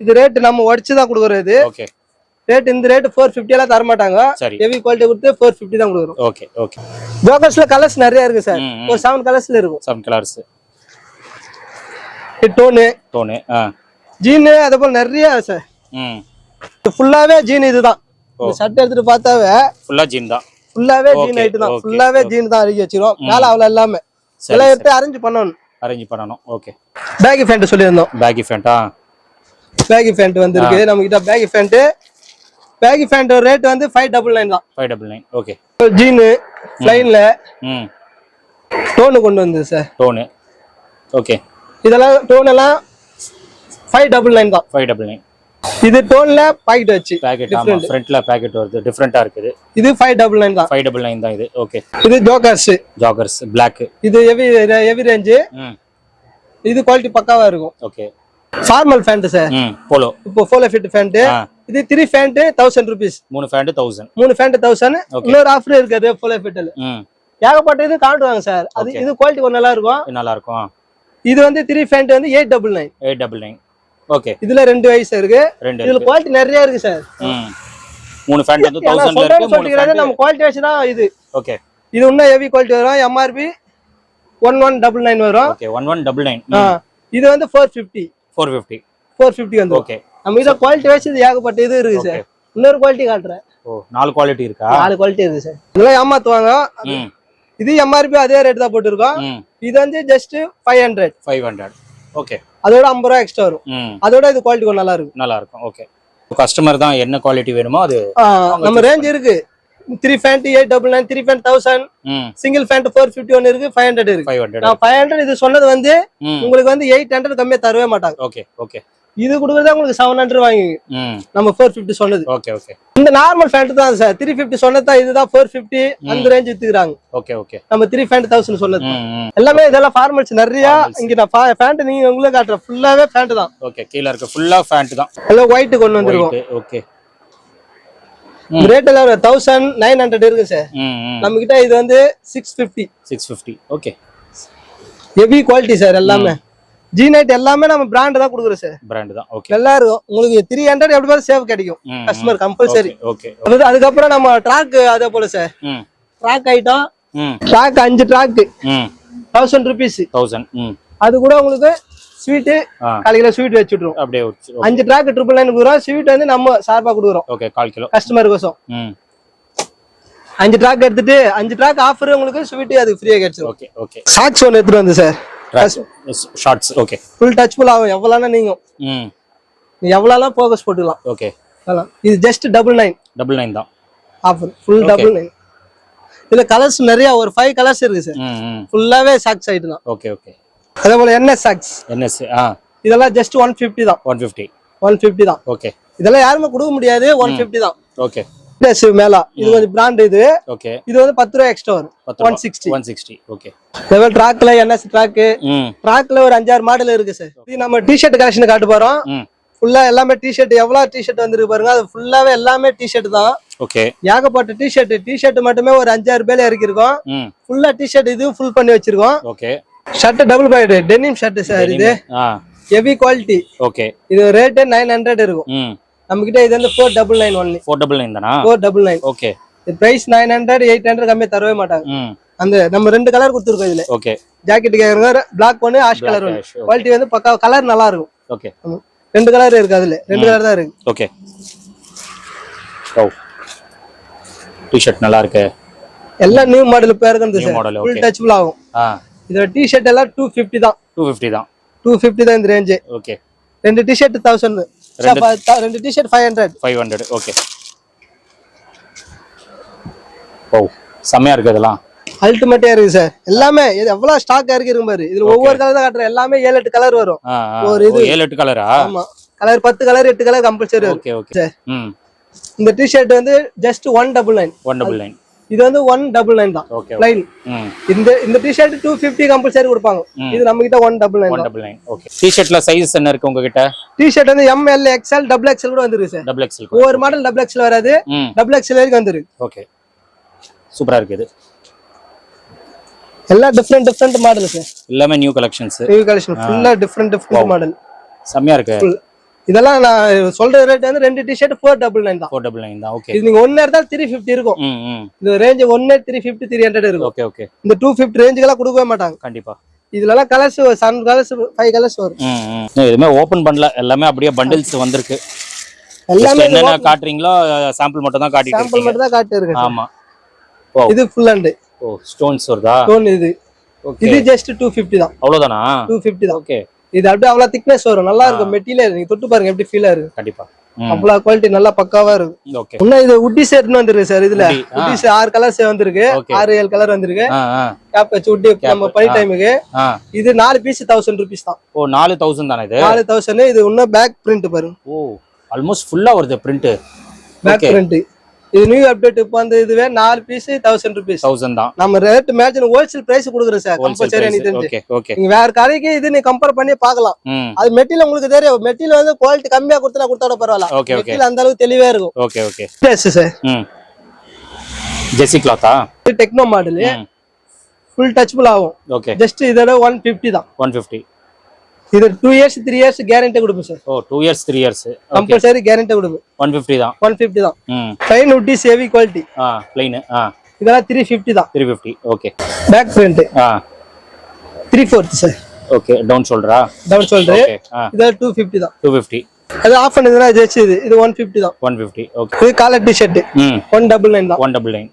இது ரேட் நம்ம உடச்சு தான் கொடுக்குறது ரேட் இந்த ரேட் ஃபோர் ஃபிஃப்டி எல்லாம் தர மாட்டாங்க. சரி. ஹெவி குவாலிட்டி கொடுத்து ஃபோர் ஃபிஃப்டி தான் கொடுக்குறோம். ஓகே ஓகே ஜோக்கர்ஸ்ல கலர்ஸ் நிறைய இருக்கு சார். ஒரு செவன் கலர்ஸ்ல இருக்கும். Seven colours tone tone jean அதே போல நிறைய சார் ஃபுல்லாவே ஜீன் இதுதான். சட்டை எடுத்துட்டு பார்த்தாவே ஃபுல்லா ஜீன் தான். ஃபுல்லாவே ஜீன் ஐட்டு தான். ஃபுல்லாவே ஜீன் தான் அருகி வச்சிரும் மேல அவ்வளவு எல்லாமே எல்லாம் எடுத்து அரேஞ்ச் பண்ணணும். அரேஞ்ச் பண்ணணும். ஓகே பேகி ஃபேண்ட் சொல்லியிருந்தோம். பேக்கி ஃபேண்டா பேகி ஃபேண்ட் வந்திருக்கு. நம்ம கிட்ட baggy pant baggy pant rate வந்து ஃபைவ் டபுள் நைன் தான். Five double nine okay jean லைன்ல ம். டோனு கொண்டு வந்து சார் டோனு ஓகே இதெல்லாம் டோன் எல்லாம் ஃபைவ் டபுள் நைன் தான். ஃபைவ் டபுள் நைன் இது டோன்ல பாக்கெட் வச்சு. பேக்கெட் ஆமா ஃப்ரண்ட்ல பேக்கெட் வருது. டிஃப்ரெண்டா இருக்குது. இது ஃபைவ் டபுள் நைன் தான். ஃபைவ் டபுள் நைன் தான் இது. ஓகே இது ஜோக்கர்ஸ் ஜாகர்ஸ் பிளாக் இது ஹெவி ஹெவி ரேஞ்சு இது குவாலிட்டி பக்காவா இருக்கும். Okay formal pant sir polo இப்போ ஃபோலோ ஃபிட் ஃபேண்ட் இது த்ரீ ஃபேண்ட் தௌசண்ட் ருபீஸ் மூணு ஃபேண்ட் தௌசண்ட் மூணு ஃபேண்ட் தௌசண்ட் இன்னொரு ஆஃபர் இருக்குது ஃபோலோ ஃபிட்டில் ம். ஏகப்பட்ட இது காட்டுவாங்க சார் அது. இது குவாலிட்டி கொஞ்சம் நல்லா இருக்கும். நல்லா இருக்கும். இது வந்து த்ரீ ஃபேண்ட் வந்து eight double nine eight double nine okay. இதுல ரெண்டு வயசு இருக்கு. இதுல குவாலிட்டி நிறைய இருக்கு சார். மூணு ஃபேண்ட் வந்து ஏன்னா தௌசண்ட்ல சொல்றேன்னு இருக்கு மூணு சொல்லிக்கிறாங்க. நம்ம குவாலிட்டி வச்சு தான் இது. ஓகே. இது இன்னும் ஹெவி குவாலிட்டி வரும். MRP one one double nine வரும். Okay one one double nine இது வந்து four fifty four fifty four fifty வந்து. ஓகே. நம்ம இதை குவாலிட்டி வச்சு இது ஏகப்பட்ட இது இருக்கு சார். இன்னொரு குவாலிட்டி காட்டுறேன். ஓ நாலு குவாலிட்டி இருக்கா? நாலு குவாலிட்டி இருக்கு சார். இதெல்லாம் ஏமாத்துவாங்க. இது எம்ஆர்பி அதே ரேட் தான் போட்டிருக்கோம். இது வந்து just five hundred five hundred okay. அதோட ஐம்பது ரூபா எக்ஸ்ட்ரா வரும். அதோட இது குவாலிட்டி கொஞ்சம் நல்லா இருக்கும். நல்லா இருக்கும் ஓகே கஸ்டமர் தான் என்ன குவாலிட்டி வேணுமோ அது நம்ம ரேஞ்ச் இருக்கு. Three pant eight double nine three pant thousand single pant four fifty one இருக்கு ஃபைவ் ஹண்ட்ரட் இருக்கு. ஃபைவ் ஹண்ட்ரட் இது சொன்னது வந்து உங்களுக்கு வந்து எயிட் ஹண்ட்ரட் கம்மியா தரவே மாட்டாங்க. ஓகே ஓகே இது கொடுக்குறதா உங்களுக்கு செவன் ஹண்ட்ரட் வாங்கி நம்ம ஃபோர் ஃபிஃப்டி சொன்னது. ஓகே ஓகே இந்த நார்மல் ஃபேண்ட் தான் சார் த்ரீ ஃபிஃப்டி சொன்னது தான் இதுதான் ஃபோர் ஃபிஃப்டி அந்த ரேஞ்ச் வித்துக்கிறாங்க. ஓகே ஓகே நம்ம த்ரீ ஃபேண்ட் தௌசண்ட் சொன்னது எல்லாமே இதெல்லாம் ஃபார்மல்ஸ் நிறைய இங்க நான் ஃபேண்ட் நீங்க உங்களுக்கு காட்டுறேன் ஃபுல்லாவே ஃபேண்ட் தான். ஓகே கீழ இருக்க ஃபுல்லா ஃபேண்ட் தான். எல்லாம் ஒயிட் கொண்டு வந்திருக்கோம் ஓகே ரேட் எல்லாம் தௌசண்ட் நைன் ஹண்ட்ரட் இருக்கு சார் நம்ம கிட்ட இது வந்து six fifty six fifty okay heavy quality sir எல்லாமே. ஜி நைட் எல்லாமே நம்ம பிராண்ட் தான் கொடுக்குறோம் சார் பிராண்ட் தான். ஓகே நல்லா இருக்கும் உங்களுக்கு த்ரீ ஹண்ட்ரட் எப்படி பார்த்து சேவ் கிடைக்கும். கஸ்டமர் கம்பல்சரி ஓகே அது அதுக்கப்புறம் நம்ம ட்ராக் அதே போல சார் ட்ராக் ஐட்டம் ட்ராக் அஞ்சு ட்ராக் தௌசண்ட் ருபீஸ் தௌசண்ட் அது கூட உங்களுக்கு ஸ்வீட்டு காலையில ஸ்வீட் வச்சுட்ருவோம் அப்படியே வச்சு அஞ்சு ட்ராக் ட்ரிபிள் நைன் கொடுக்குறோம். ஸ்வீட் வந்து நம்ம சார்பா கொடுக்குறோம். Okay call kilo. கஸ்டமருக்கோசம் ம். அஞ்சு ட்ராக் எடுத்துட்டு அஞ்சு ட்ராக் ஆஃபர் உங்களுக்கு ஸ்வீட் அது ஃப்ரீயா கிடைச்சிடும் ஓகே ஓகே சாக்ஸ் ஒன்று எடுத்துட்டு வந்து sir shorts okay full touch full ஆகும் எவ்வளோனா நீங்க ம். எவ்வளோலாம் ஃபோக்கஸ் போட்டுக்கலாம். ஓகே அதான். இது just double nine double nine தான். ஆஃபர் ஃபுல் டபுள் நைன் இதுல கலர்ஸ் நிறைய ஒரு ஃபைவ் கலர்ஸ் இருக்கு சார் ஃபுல்லாவே சாக்ஸ் ஐட்டு தான் ஓகே ஓகே அதே போல என்எஸ் சாக்ஸ் என்எஸ் ஆ. இதெல்லாம் ஜஸ்ட் ஒன் ஃபிஃப்டி தான். ஒன் ஃபிஃப்டி ஒன் ஃபிஃப்டி தான். ஓகே இதெல்லாம் யாருமே கொடுக்க முடியாது. ஒன் ஃபிஃப்டி தான். ஓகே ப்ளஸ் மேலா. இது கொஞ்சம் பிராண்ட் இது. ஓகே இது வந்து பத்து ரூபா. எக்ஸ்ட்ரா வரும் one sixty one sixty okay level ட்ராக்ல என்எஸ் ட்ராக்கு ம். ட்ராக்ல ஒரு அஞ்சாறு மாடல் இருக்கு சார் இது நம்ம டிஷர்ட் கலெக்ஷன் காட்ட போறோம். ஃபுல்லா எல்லாமே டிஷர்ட் எவ்வளவு டிஷர்ட் வந்திருக்கு பாருங்க. அது ஃபுல்லாவே எல்லாமே டிஷர்ட் தான். ஓகே ஏகப்பட்ட டிஷர்ட் டிஷர்ட் மட்டுமே ஒரு அஞ்சாறு பேர் இறக்கிருக்கோம் ஃபுல்லா டிஷர்ட் இது ஃபுல் பண்ணி வச்சிருக்கோம். ஓகே ஷர்ட் டபுள் பாய்டு டெனிம் ஷர்ட் சார் இது. ஹெவி குவாலிட்டி ஓகே இது ரேட்டு நைன் ஹண்ட்ரட் இருக்கும். நம்ம கிட்ட இது வந்து four double nine only four double nine தானா? Four double nine okay price nine hundred eight hundred கம்மியா தரவே மாட்டாங்க. அந்த நம்ம ரெண்டு கலர் கொடுத்துருக்கோம் இதுல. ஓகே ஜாக்கெட் கேக்குறவங்க பிளாக் ஒன்று ஆஷ் கலர் ஒன்று. குவாலிட்டி வந்து பக்கா கலர் நல்லா இருக்கும் ஓகே. ரெண்டு கலர் இருக்கு அதுல. ரெண்டு கலர் தான் இருக்கு. ஓகே டிஷர்ட் நல்லா இருக்கு எல்லாம் நியூ மாடல் பேருக்கு New model, full okay. Touchable ஆகும். இதோட டிஷர்ட் எல்லாம் டூ ஃபிஃப்டி தான். டூ ஃபிஃப்டி தான். டூ ஃபிஃப்டி தான் இந்த ரேஞ்சு ஓகே ரெண்டு டிஷர்ட் தௌசண்ட் ரெண்டு t-shirt five hundred five hundred okay oh செம்மையா இருக்கு இதெல்லாம். அல்டிமேட்டா இருக்கு சார் எல்லாமே இது எவ்வளவு ஸ்டாக் இருக்கு இருக்கு பாரு. இதுல ஒவ்வொரு கலர் தான் காட்டுறேன். எல்லாமே ஏழு எட்டு கலர் வரும். ஒரு ஓ, ஏழு எட்டு கலரா ஆமா. கலர் பத்து கலர் எட்டு கலர் கம்பல்சரி ஓகே ஓகே சரி. ம். இந்த டிஷர்ட் வந்து just one double nine one double nine இது வந்து ஒன் டபுள் நைன் தான். ம். இந்த இந்த டிஷர்ட் டூ ஃபிஃப்டி கம்பல்சரி கொடுப்பாங்க. இது நம்ம கிட்ட one double nine double nine okay டிஷர்ட்ல size என்ன இருக்கு உங்ககிட்ட? டிஷர்ட் வந்து M L XL double XL கூட வந்துருக்கு சார் டபுள் எக்ஸ்எல் ஒவ்வொரு மாடல் டபுள் எக்ஸ்எல் வராது. டபுள் எக்ஸ்எல் வரைக்கும் வந்துருக்கு. ஓகே சூப்பரா இருக்கு இது. எல்லாம் டிஃப்ரெண்ட் டிஃப்ரெண்ட் மாடல் சார் எல்லாமே நியூ கலெக்ஷன்ஸ் நியூ கலெக்ஷன் ஃபுல்லா டிஃப்ரெண்ட் டிஃப்ரெண்ட் மாடல் செம்மையா இருக்கு. இதெல்லாம் நான் சொல்ற ரேட் வந்து ரெண்டு டிஷர்ட் ஃபோர் டபுள் நைன் தான். ஃபோர் டபுள் நைன் தான் ஓகே இது நீங்க ஒன்னு எடுத்தால் த்ரீ ஃபிஃப்டி இருக்கும். இந்த ரேஞ்ச் ஒன்னு த்ரீ ஃபிஃப்டி த்ரீ ஹண்ட்ரட் இருக்கும். ஓகே ஓகே இந்த டூ ஃபிஃப்டி ரேஞ்சுக்கெல்லாம் கொடுக்கவே மாட்டாங்க. கண்டிப்பா. இதுல எல்லாம் colours seven colours five colours வரும் எதுவுமே ஓபன் பண்ணல. எல்லாமே அப்படியே பண்டில்ஸ் வந்திருக்கு. எல்லாமே என்னென்ன காட்டுறீங்களோ சாம்பிள் மட்டும் தான் காட்டிட்டு சாம்பிள் மட்டும் தான் காட்டு இருக்கு ஆமா. ஓ இது ஃபுல் ஹேண்ட் ஓ ஸ்டோன்ஸ் வருதா? டோன் இது. ஓகே இது ஜஸ்ட் டூ ஃபிஃப்டி தான். அவ்வளவுதானா? டூ ஃபிஃப்டி தான். ஓகே இது அப்படியே அவ்வளவு திக்னஸ் வரும். நல்லா இருக்கும். மெட்டீரியல் நீங்க தொட்டு பாருங்க எப்படி ஃபீலா இருக்கு. கண்டிப்பா. அவ்வளவு குவாலிட்டி நல்லா பக்காவா இருக்கும் இன்னும் இது உட்டி செட்னு வந்துருக்கு சார் இதுல. உட்டி ஆறு கலர்ஸ் வந்திருக்கு. ஆறு ஏழு கலர் வந்திருக்கு. கேப் வச்சு உட்டி நம்ம பனி டைமுக்கு இது நாலு பீஸ் தௌசண்ட் ருபீஸ் தான். ஓ நாலு தௌசண்ட் தானே இது? நாலு தௌசண்ட் இது இன்னும் பேக் பிரிண்ட் பாருங்க. ஓ ஆல்மோஸ்ட் ஃபுல்லா வருது பிரிண்ட் பேக். பிரிண்ட் இது நியூ அப்டேட் இப்போ அந்த இதுவே நாலு பீஸ் தௌசண்ட் ருபீஸ் தௌசண்ட் தான். நம்ம ரேட் மேட்ச் ஹோல்சேல் பிரைஸ் கொடுக்குறோம் சார் கம்பல்சரி எனக்கு தெரிஞ்சு ஓகே ஓகே நீங்க வேற கடைக்கு இது நீ கம்பேர் பண்ணி பார்க்கலாம். அது மெட்டீரியல் உங்களுக்கு தெரியும். மெட்டீரியல் வந்து குவாலிட்டி கம்மியா கொடுத்தா கொடுத்தா பரவாயில்ல. Okay. மெட்டீரியல் அந்த அளவுக்கு தெளிவா இருக்கும். ஓகே ஓகே எஸ் சார் ம். ஜெர்சி கிளாத்தா டெக்னோ மாடல் ஃபுல் டச்சபிள் ஆகும். ஓகே ஜஸ்ட் இதோட ஒன் ஃபிஃப்டி தான். ஒன் ஃபிஃப்டி இது two years three years guarantee கொடுப்போம் sir oh two years three years compulsory guarantee கொடுப்போம் ஒன் ஃபிஃப்டி தான். ஒன் ஃபிஃப்டி தான். ஃபைன் உட்டி சேவி குவாலிட்டி ஆ பிளைனு ஆ. இதெல்லாம் த்ரீ ஃபிஃப்டி தான். Three fifty okay back print ஆ. Three fourth sir okay down ஷோல்டரா down ஆ. இதெல்லாம் டூ ஃபிஃப்டி தான். டூ ஃபிஃப்டி அது ஆஃப் பண்ணதுனா ஜெர்சி இது இது ஒன் ஃபிஃப்டி தான். ஒன் ஃபிஃப்டி ஓகே இது காலர் டி ஷர்ட் ம். ஒன் டபுள் நைன் தான். ஒன் டபுள் நைன்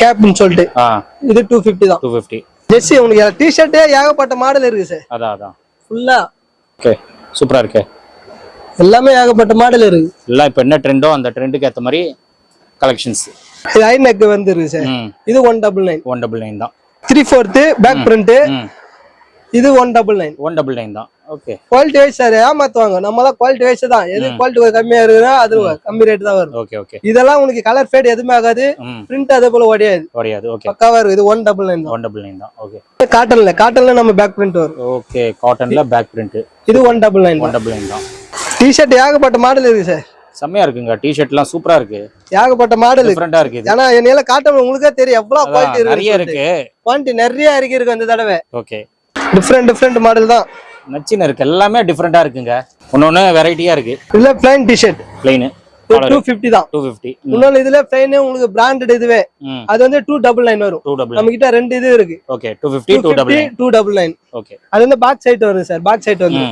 கேப்னு சொல்லிட்டு ஆ. இது டூ ஃபிஃப்டி தான். டூ ஃபிஃப்டி ஜெர்சி உங்களுக்கு டி ஷர்ட்டே ஏகப்பட்ட மாடல் இருக்கு சார் அதான் அதான். ஃபுல்லா. ஓகே சூப்பரா இருக்கே. எல்லாமே ஏகப்பட்ட மாடல் இருக்கு. எல்லாம் இப்போ என்ன ட்ரெண்டோ அந்த ட்ரெண்டுக்கு ஏற்ற மாதிரி கலெக்ஷன்ஸ் இது ஐ நெக் வந்துருக்கு சார். இது one double nine one double nine தான். த்ரீ ஃபோர்த்து பேக் பிரிண்ட் ம். இது one double nine one double nine தான். ஓகே குவாலிட்டி வைஸ் சார் ஏமாத்துவாங்க. நம்ம தான் குவாலிட்டி வைஸ் தான். எது குவாலிட்டி கம்மியா இருக்குதோ அது கம்மி ரேட் தான் வரும். ஓகே ஓகே இதெல்லாம் உங்களுக்கு கலர் ஃபேட் எதுவுமே ஆகாது. பிரிண்ட் அதே போல உடையாது வரையாது ஓகே பக்காவா இருக்கு இது one double nine one double nine தான். ஓகே காட்டன்ல காட்டன்ல நம்ம பேக் பிரிண்ட் வரும். ஓகே காட்டன்ல பேக் பிரிண்ட் இது one double nine one double nine தான். டிஷர்ட் ஏகப்பட்ட மாடல் இருக்கு சார் செம்மையா இருக்குங்க. டிஷர்ட்லாம் சூப்பரா இருக்கு. ஏகப்பட்ட மாடல் டிஃப்ரெண்டா இருக்கு ஏன்னா என்னால காட்டன் உங்களுக்கே தெரியும். எவ்வளவு குவாலிட்டி நிறைய இருக்கு. குவாலிட்டி நிறைய இருக்கு இருக்கு இந்த தடவை. ஓகே டிஃப்ரெண்ட் டிஃப்ரெண்ட் மாடல் தான். நச்சின்னு இருக்கு. எல்லாமே டிஃப்ரெண்டா இருக்குங்க. ஒன்னொன்னு வெரைட்டியா இருக்கு. இதுல plain t-shirt plain two fifty தான். டூ ஃபிஃப்டி இன்னொன்னு இதுல பிளைன் உங்களுக்கு பிராண்டட் இதுவே. அது வந்து டூ டபுள் நைன் வரும். டூ டபுள் நம்ம கிட்ட ரெண்டு இது இருக்கு. Okay two fifty two double two double nine okay அது வந்து பேக் சைட் வரும் சார் பேக் சைட் வந்து.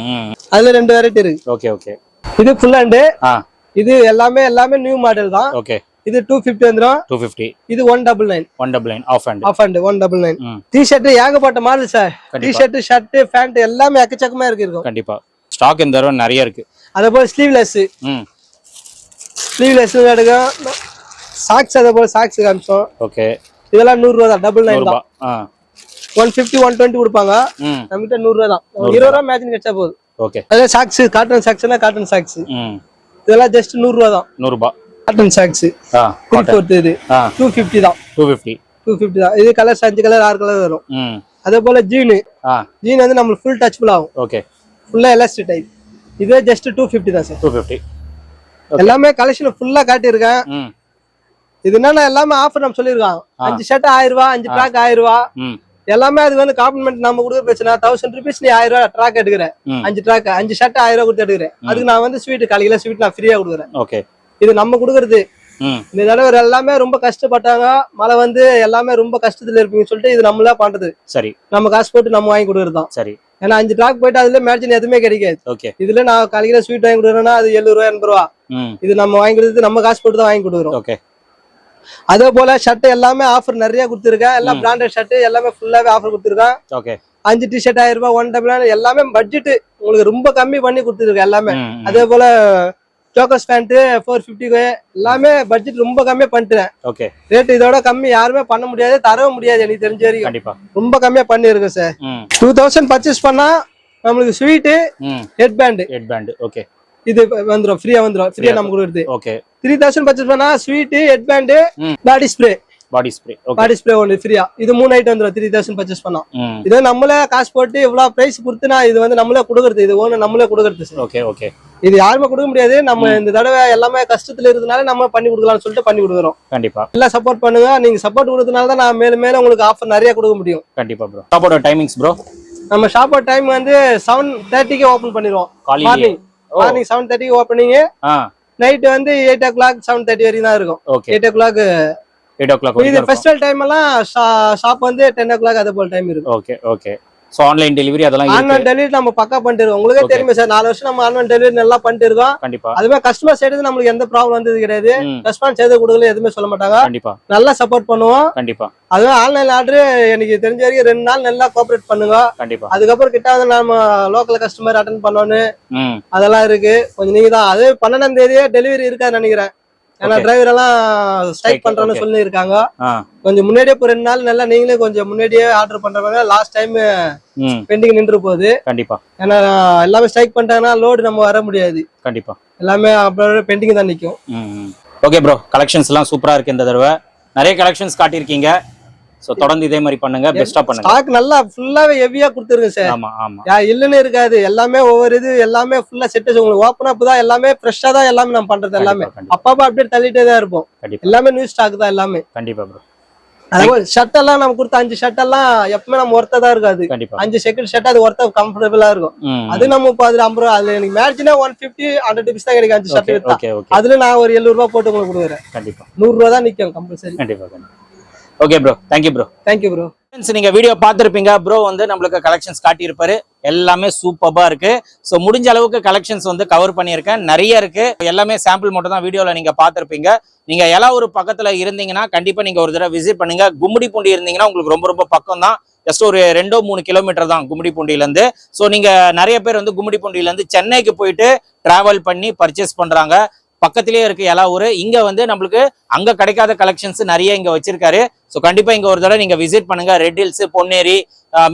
அதுல ரெண்டு வெரைட்டி இருக்கு. ஓகே ஓகே இது ஃபுல் ஹேண்டு இது எல்லாமே எல்லாமே நியூ மாடல் தான். ஓகே இது டூ ஃபிஃப்டி வந்துடும் டூ ஃபிஃப்டி இது one double nine one double nine half hand half hand one double nine t-shirt ஏகப்பட்ட model sir t-shirt shirt pant எல்லாமே எக்கச்சக்கமா இருக்கு இருக்கும். கண்டிப்பா. ஸ்டாக் இந்த தடவை நிறைய இருக்கு. அதே போல ஸ்லீவ்லெஸ் ம். ஸ்லீவ்லெஸ் எடுக்கும் சாக்ஸ் அதே போல சாக்ஸ் காமிச்சோம். ஓகே. இதெல்லாம் நூறு ரூபா தான் டபுள் நைன் தான். ஒன் ஃபிஃப்டி ஒன் டுவெண்ட்டி கொடுப்பாங்க. நம்மகிட்ட நூறு ரூபா தான் இருபது ரூபா மேட்சிங் கிடைச்சா போதும். ஓகே. அதே சாக்ஸ் காட்டன் சாக்ஸ்னா காட்டன் சாக்ஸ் இதெல்லாம் ஜஸ்ட் நூறு ரூபா தான். நூறுபா. காட்டன் சாக்ஸ் ஃபோர்த் இது டூ ஃபிஃப்டி தான். டூ ஃபிஃப்டி டூ ஃபிஃப்டி தான். இது கலர்ஸ் அஞ்சு கலர் ஆறு கலர் வரும். அதே போல ஜீனு ஜீன் வந்து நம்மளுக்கு ஃபுல் டச்சபிள் ஆகும். ஓகே. ஃபுல்லா எலாஸ்டிக் டைப் இதே ஜஸ்ட் டூ ஃபிஃப்டி தான் சார் டூ ஃபிஃப்டி எல்லாமே கலெக்ஷன் ஃபுல்லா காட்டியிருக்கேன். இது என்னன்னா எல்லாமே ஆஃபர் நம்ம சொல்லியிருக்காங்க. அஞ்சு ஷர்ட் ஆயிரம் ரூபா அஞ்சு ட்ராக் ஆயிரம் ரூபா எல்லாமே அது வந்து காம்ப்ளிமெண்ட் நம்ம கொடுக்குற பிரச்சனை தௌசண்ட் ருபீஸ் நீ ஆயிரம் ரூபா ட்ராக் எடுக்கிறேன். அஞ்சு ட்ராக் அஞ்சு ஷர்ட் ஆயிரம் ரூபா கொடுத்து எடுக்கிறேன். அதுக்கு நான் வந்து ஸ்வீட் காலையில ஸ்வீட் நான் ஃப்ரீயா கொடுக்குறேன். ஓகே இது நம்ம கொடுக்குறது. இந்த தடவை எல்லாமே ரொம்ப கஷ்டப்பட்டாங்க. மழை வந்து எல்லாமே ரொம்ப கஷ்டத்துல இருப்பீங்கன்னு சொல்லிட்டு இது நம்மளா பண்றது. சரி. நம்ம காசு போட்டு நம்ம வாங்கி கொடுக்குறது தான். சரி. ஏன்னா அஞ்சு ட்ராக் போயிட்டு அதுல மேட்சின் எதுவுமே கிடைக்காது. ஓகே. இதுல நான் காலையில ஸ்வீட் வாங்கி கொடுக்குறேன்னா அது எழுபது ரூபா எண்பது ரூபா இது நம்ம வாங்கி கொடுத்து நம்ம காசு போட்டு தான் வாங்கி கொடுக்குறோம். ஓகே. அதே போல ஷர்ட் எல்லாமே ஆஃபர் நிறைய கொடுத்துருக்கேன் எல்லாம் பிராண்டட் ஷர்ட் எல்லாமே ஃபுல்லாவே ஆஃபர் கொடுத்துருக்கேன் ஓகே. அஞ்சு டி ஷர்ட் ஆயிரம் ரூபாய் ஒன் டபுள் எல்லாமே பட்ஜெட் உங்களுக்கு ரொம்ப கம்மி பண்ணி கொடுத்துருக்கேன் எல்லாமே. அதே போல சோக்கஸ் பேண்ட் ஃபோர் ஃபிஃப்டிக்கு எல்லாமே பட்ஜெட் ரொம்ப கம்மியா பண்ணிட்டேன். ஓகே ரேட் இதோட கம்மி யாருமே பண்ண முடியாது தரவும் முடியாது எனக்கு தெரிஞ்ச வரைக்கும். கண்டிப்பா. ரொம்ப கம்மியா பண்ணிருக்கேன் சார். டூ தௌசண்ட் பர்ச்சேஸ் பண்ணா நம்மளுக்கு sweet headband headband okay இது வந்துரும் ஃப்ரீயா வந்துரும் ஃப்ரீயா நம்ம கொடுக்குறது. ஓகே த்ரீ தௌசண்ட் பர்ச்சேஸ் பண்ணா sweet headband. Body spray body spray body spray ஒன்று ஃப்ரீயா இது மூணு ஐட்டம் வந்துரும் த்ரீ தௌசண்ட் பர்ச்சேஸ் பண்ணா. ம். இது நம்மளே காசு போட்டு இவ்வளவு பிரைஸ் கொடுத்து நான் இது வந்து நம்மளே கொடுக்கறது இது ஒண்ணு நம்மளே கொடுக்கறது சார். ஓகே ஓகே இது யாருமே கொடுக்க முடியாது. நம்ம இந்த தடவை எல்லாமே கஷ்டத்துல இருந்தனால நம்ம பண்ணி கொடுக்கலாம்னு சொல்லிட்டு பண்ணி கொடுக்குறோம். கண்டிப்பா. எல்லாம் சப்போர்ட் பண்ணுங்க. நீங்க சப்போர்ட் கொடுத்தனால தான் நான் மேலும் மேலும் உங்களுக்கு ஆஃபர் நிறைய கொடுக்க முடியும். கண்டிப்பா ப்ரோ ஷாப்போட டைமிங்ஸ் ப்ரோ நம்ம ஷாப்போட டைம் வந்து செவன் தேர்ட்டிக்கு ஓப்பன் பண்ணிடுவோம். மார்னிங் மார்னிங் செவன் தேர்ட்டிக்கு ஓப்பனிங் நைட் வந்து eight o'clock seven thirty வரைக்கும் தான் இருக்கும். Eight o'clock eight o'clock இது ஃபெஸ்டிவல் டைம் எல்லாம் ஷாப் வந்து டென் ஓ கிளாக் அதே போல டைம் இருக்கும். Okay okay so online delivery அதெல்லாம் இருக்கு. ஆன்லைன் டெலிவரி நம்ம பக்கா பண்ணிட்டு உங்களுக்கே. தெரியுமே சார் நாலு வருஷம் நம்ம ஆன்லைன் டெலிவரி நல்லா பண்ணிட்டு இருக்கோம் கண்டிப்பா. அதுவே கஸ்டமர் சைடு நம்மளுக்கு எந்த ப்ராப்ளம் வந்தது கிடையாது. ரெஸ்பான்ஸ் எது கொடுக்கல எதுவுமே சொல்ல மாட்டாங்க. கண்டிப்பா. நல்லா சப்போர்ட் பண்ணுவோம். கண்டிப்பா. அதுவே ஆன்லைன் ஆர்டர் எனக்கு தெரிஞ்ச வரைக்கும் ரெண்டு நாள் நல்லா கோஆபரேட் பண்ணுங்க. கண்டிப்பா. அதுக்கப்புறம் கிட்ட வந்து நம்ம லோக்கல் கஸ்டமர் அட்டன் பண்ணணும் ம். அதெல்லாம் இருக்கு. கொஞ்சம் நீங்க தான் அது பன்னெண்டாம் தேதியே டெலிவரி இருக்காது நினைக்கிறேன். ஏன்னா. டிரைவர் எல்லாம் ஸ்ட்ரைக் பண்றோம்னு okay. சொல்லி இருக்காங்க கொஞ்சம் முன்னாடியே இப்போ ரெண்டு நாள் நல்லா நீங்களே கொஞ்சம் முன்னாடியே ஆர்டர் பண்றவங்க லாஸ்ட் டைம் பெண்டிங் நின்று போகுது. கண்டிப்பா. ஏன்னா எல்லாமே ஸ்ட்ரைக் பண்ணிட்டாங்கன்னா லோடு நம்ம வர முடியாது. கண்டிப்பா. எல்லாமே அப்புறம் பெண்டிங் தான் நிக்கும். ஓகே ப்ரோ கலெக்ஷன்ஸ் எல்லாம் சூப்பரா இருக்கு இந்த தடவை. நிறைய கலெக்ஷன்ஸ் காட்டியிருக்கீங்க. ஸோ தொடர்ந்து இதே மாதிரி பண்ணுங்க பெஸ்டா பண்ணுங்க. ஸ்டாக் நல்லா ஃபுல்லாவே ஹெவியா கொடுத்துருங்க சார் ஆமா ஆமா. யா இல்லன்னு இருக்காது. எல்லாமே ஒவ்வொரு இது எல்லாமே ஃபுல்லா செட் உங்களுக்கு ஓப்பன் அப் தான் எல்லாமே ஃப்ரெஷ்ஷா தான் எல்லாமே நம்ம பண்றது எல்லாமே. அப்பப்ப அப்படியே தள்ளிட்டே தான் இருப்போம். எல்லாமே நியூ ஸ்டாக் தான் எல்லாமே. கண்டிப்பா ப்ரோ அதாவது ஷர்ட் எல்லாம் நம்ம கொடுத்த அஞ்சு ஷர்ட் எல்லாம் எப்பவுமே நம்ம ஒர்த்தா தான் இருக்காது. அஞ்சு செகண்ட் ஷர்ட் அது ஒர்த்தா கம்ஃபர்டபுளா இருக்கும். அது நம்ம இப்போ அதுல ஐம்பது ரூபா அதுல எனக்கு மேட்ச்னா ஒன் பிப்டி ஹண்ட்ரட் ருபீஸ் தான் கிடைக்கும் அஞ்சு ஷர்ட் அதுல நான் ஒரு எழுநூறு ரூபா போட்டு உங்களுக்கு கொடுக்குறேன். கண்டிப்பா. நூறு ரூபா தான் நிக்கும் கம்பல்சரி கண்டிப்பா. Okay bro thank you bro thank you bro friends நீங்க வீடியோ பார்த்திருப்பீங்க. ப்ரோ வந்து நம்மளுக்கு கலெக்ஷன்ஸ் காட்டியிருப்பாரு. எல்லாமே சூப்பரா இருக்கு. ஸோ முடிஞ்ச அளவுக்கு கலெக்ஷன்ஸ் வந்து கவர் பண்ணியிருக்கேன். நிறைய இருக்கு. எல்லாமே சாம்பிள் மட்டும் தான் வீடியோல நீங்க பார்த்திருப்பீங்க. நீங்க எல்லா ஒரு பக்கத்துல இருந்தீங்கன்னா கண்டிப்பா நீங்க ஒரு தடவை விசிட் பண்ணுங்க. கும்மிடி பூண்டி இருந்தீங்கன்னா உங்களுக்கு ரொம்ப ரொம்ப பக்கம் தான் ஜஸ்ட் ஒரு ரெண்டோ மூணு கிலோமீட்டர் தான் கும்மிடி பூண்டியில இருந்து ஸோ நீங்க நிறைய பேர் வந்து கும்மிடி பூண்டியில இருந்து சென்னைக்கு போயிட்டு டிராவல் பண்ணி பர்ச்சேஸ் பண்றாங்க. பக்கத்திலேயே இருக்கு எல்லா ஊர். இங்க வந்து நம்மளுக்கு அங்க கிடைக்காத கலெக்ஷன்ஸ் நிறைய இங்க வச்சிருக்காரு. ஸோ கண்டிப்பா இங்க ஒரு தடவை நீங்க விசிட் பண்ணுங்க. ரெட் ஹில்ஸ் பொன்னேரி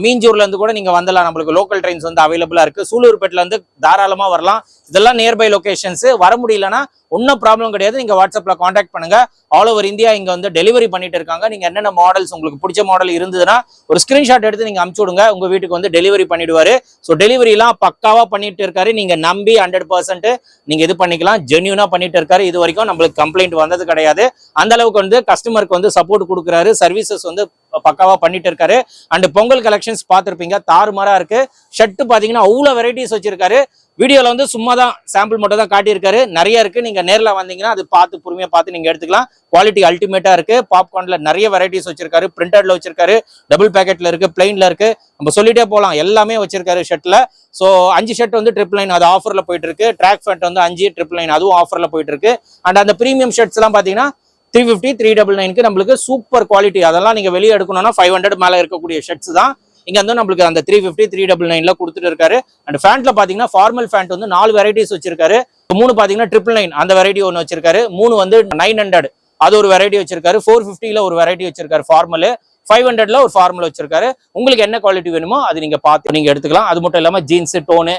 மீஞ்சூர்ல இருந்து கூட நீங்க வந்துடலாம் நம்மளுக்கு லோக்கல் ட்ரெயின்ஸ் வந்து அவைலபிளா இருக்கு. சூலூர்பேட்ல இருந்து தாராளமா வரலாம். இதெல்லாம் நியர்பை லொகேஷன்ஸ் வர முடியலன்னா ஒன்றும் ப்ராப்ளம் கிடையாது. நீங்க வாட்ஸ்அப்ல காண்டாக்ட் பண்ணுங்க. ஆல் ஓவர் இந்தியா இங்க வந்து டெலிவரி பண்ணிட்டு இருக்காங்க. நீங்க என்னென்ன மாடல்ஸ் உங்களுக்கு பிடிச்ச மாடல் இருந்ததுன்னா ஒரு ஸ்கிரீன்ஷாட் எடுத்து நீங்க அமுச்சு விடுங்க. உங்க வீட்டுக்கு வந்து டெலிவரி பண்ணிடுவாரு. ஸோ டெலிவரிலாம் பக்காவாக பக்காவா பண்ணிட்டு இருக்காரு. நீங்க நம்பி ஹண்ட்ரட் பர்சன்ட் நீங்க இது பண்ணிக்கலாம். ஜென்யூனா பண்ணிட்டு இருக்காரு. இது வரைக்கும் நம்மளுக்கு கம்ப்ளைண்ட் வந்தது கிடையாது. அந்த அளவுக்கு வந்து கஸ்டமருக்கு வந்து சப்போர்ட் கொடுக்குறாரு. சர்வீசஸ் வந்து பக்காவா பண்ணிட்டு இருக்காரு. அண்ட் பொங்கல் கலெக்ஷன்ஸ் பார்த்துருப்பீங்க. தாறுமாறா இருக்கு. ஷர்ட் பாத்தீங்கன்னா அவ்வளோ வெரைட்டிஸ் வச்சிருக்காரு. வீடியோல வந்து சும்மா தான் சாம்பிள் மட்டும் தான் காட்டியிருக்காரு. நிறைய இருக்கு. நீங்க நேர்ல வந்தீங்கன்னா அது பார்த்து பொறுமையா பார்த்து நீங்க எடுத்துக்கலாம். குவாலிட்டி அல்டிமேட்டா இருக்கு. பாப்கார்ன்ல நிறைய வெரைட்டிஸ் வச்சிருக்காரு. பிரிண்டட்ல வச்சிருக்காரு. டபுள் பேக்கெட்ல இருக்கு. பிளைன்ல இருக்கு. நம்ம சொல்லிட்டே போகலாம் எல்லாமே வச்சிருக்காரு ஷர்ட்ல ஸோ அஞ்சு ஷர்ட் வந்து ட்ரிபிள் நைன் அது ஆஃபர்ல போயிட்டு இருக்கு. ட்ராக் ஃபேண்ட் வந்து அஞ்சு ட்ரிபிள் நைன் அதுவும் ஆஃபர்ல போயிட்டு இருக்கு. அண்ட் அந்த ப்ரீமியம் ஷர்ட்ஸ் எல்லாம் பாத்தீங்கன்னா த்ரீ ஃபிஃப்டி த்ரீ டபுள் நைனுக்கு நம்மளுக்கு சூப்பர் குவாலிட்டி அதெல்லாம் நீங்கள் வெளியே எடுக்கணும்னா ஃபைவ் ஹண்ட்ரட் மேல இருக்கக்கூடிய ஷர்ட்ஸ் தான். இங்க வந்து நம்மளுக்கு அந்த த்ரீ ஃபிஃப்டி த்ரீ டபுள் நைன்ல கொடுத்துட்டு இருக்காரு. அண்ட் ஃபேண்ட்டில் பாத்தீங்கன்னா ஃபார்மல் ஃபேண்ட் வந்து நாலு வெரைட்டிஸ் வச்சிருக்காரு. மூணு பாத்தீங்கன்னா ட்ரிபிள் நைன் அந்த வெரைட்டி ஒன்று வச்சிருக்காரு. மூணு வந்து நைன் ஹண்ட்ரட் அது ஒரு வெரைட்டி வச்சிருக்காரு. ஃபோர் ஃபிஃப்டியில் ஒரு வெரைட்டி வச்சிருக்காரு ஃபார்மல் ஃபைவ் ஹண்ட்ரட்ல ஒரு ஃபார்மல் வச்சிருக்காரு. உங்களுக்கு என்ன குவாலிட்டி வேணுமோ அது நீங்க பார்த்து நீங்க எடுத்துக்கலாம். அது மட்டும் இல்லாம ஜீன்ஸ் டோனு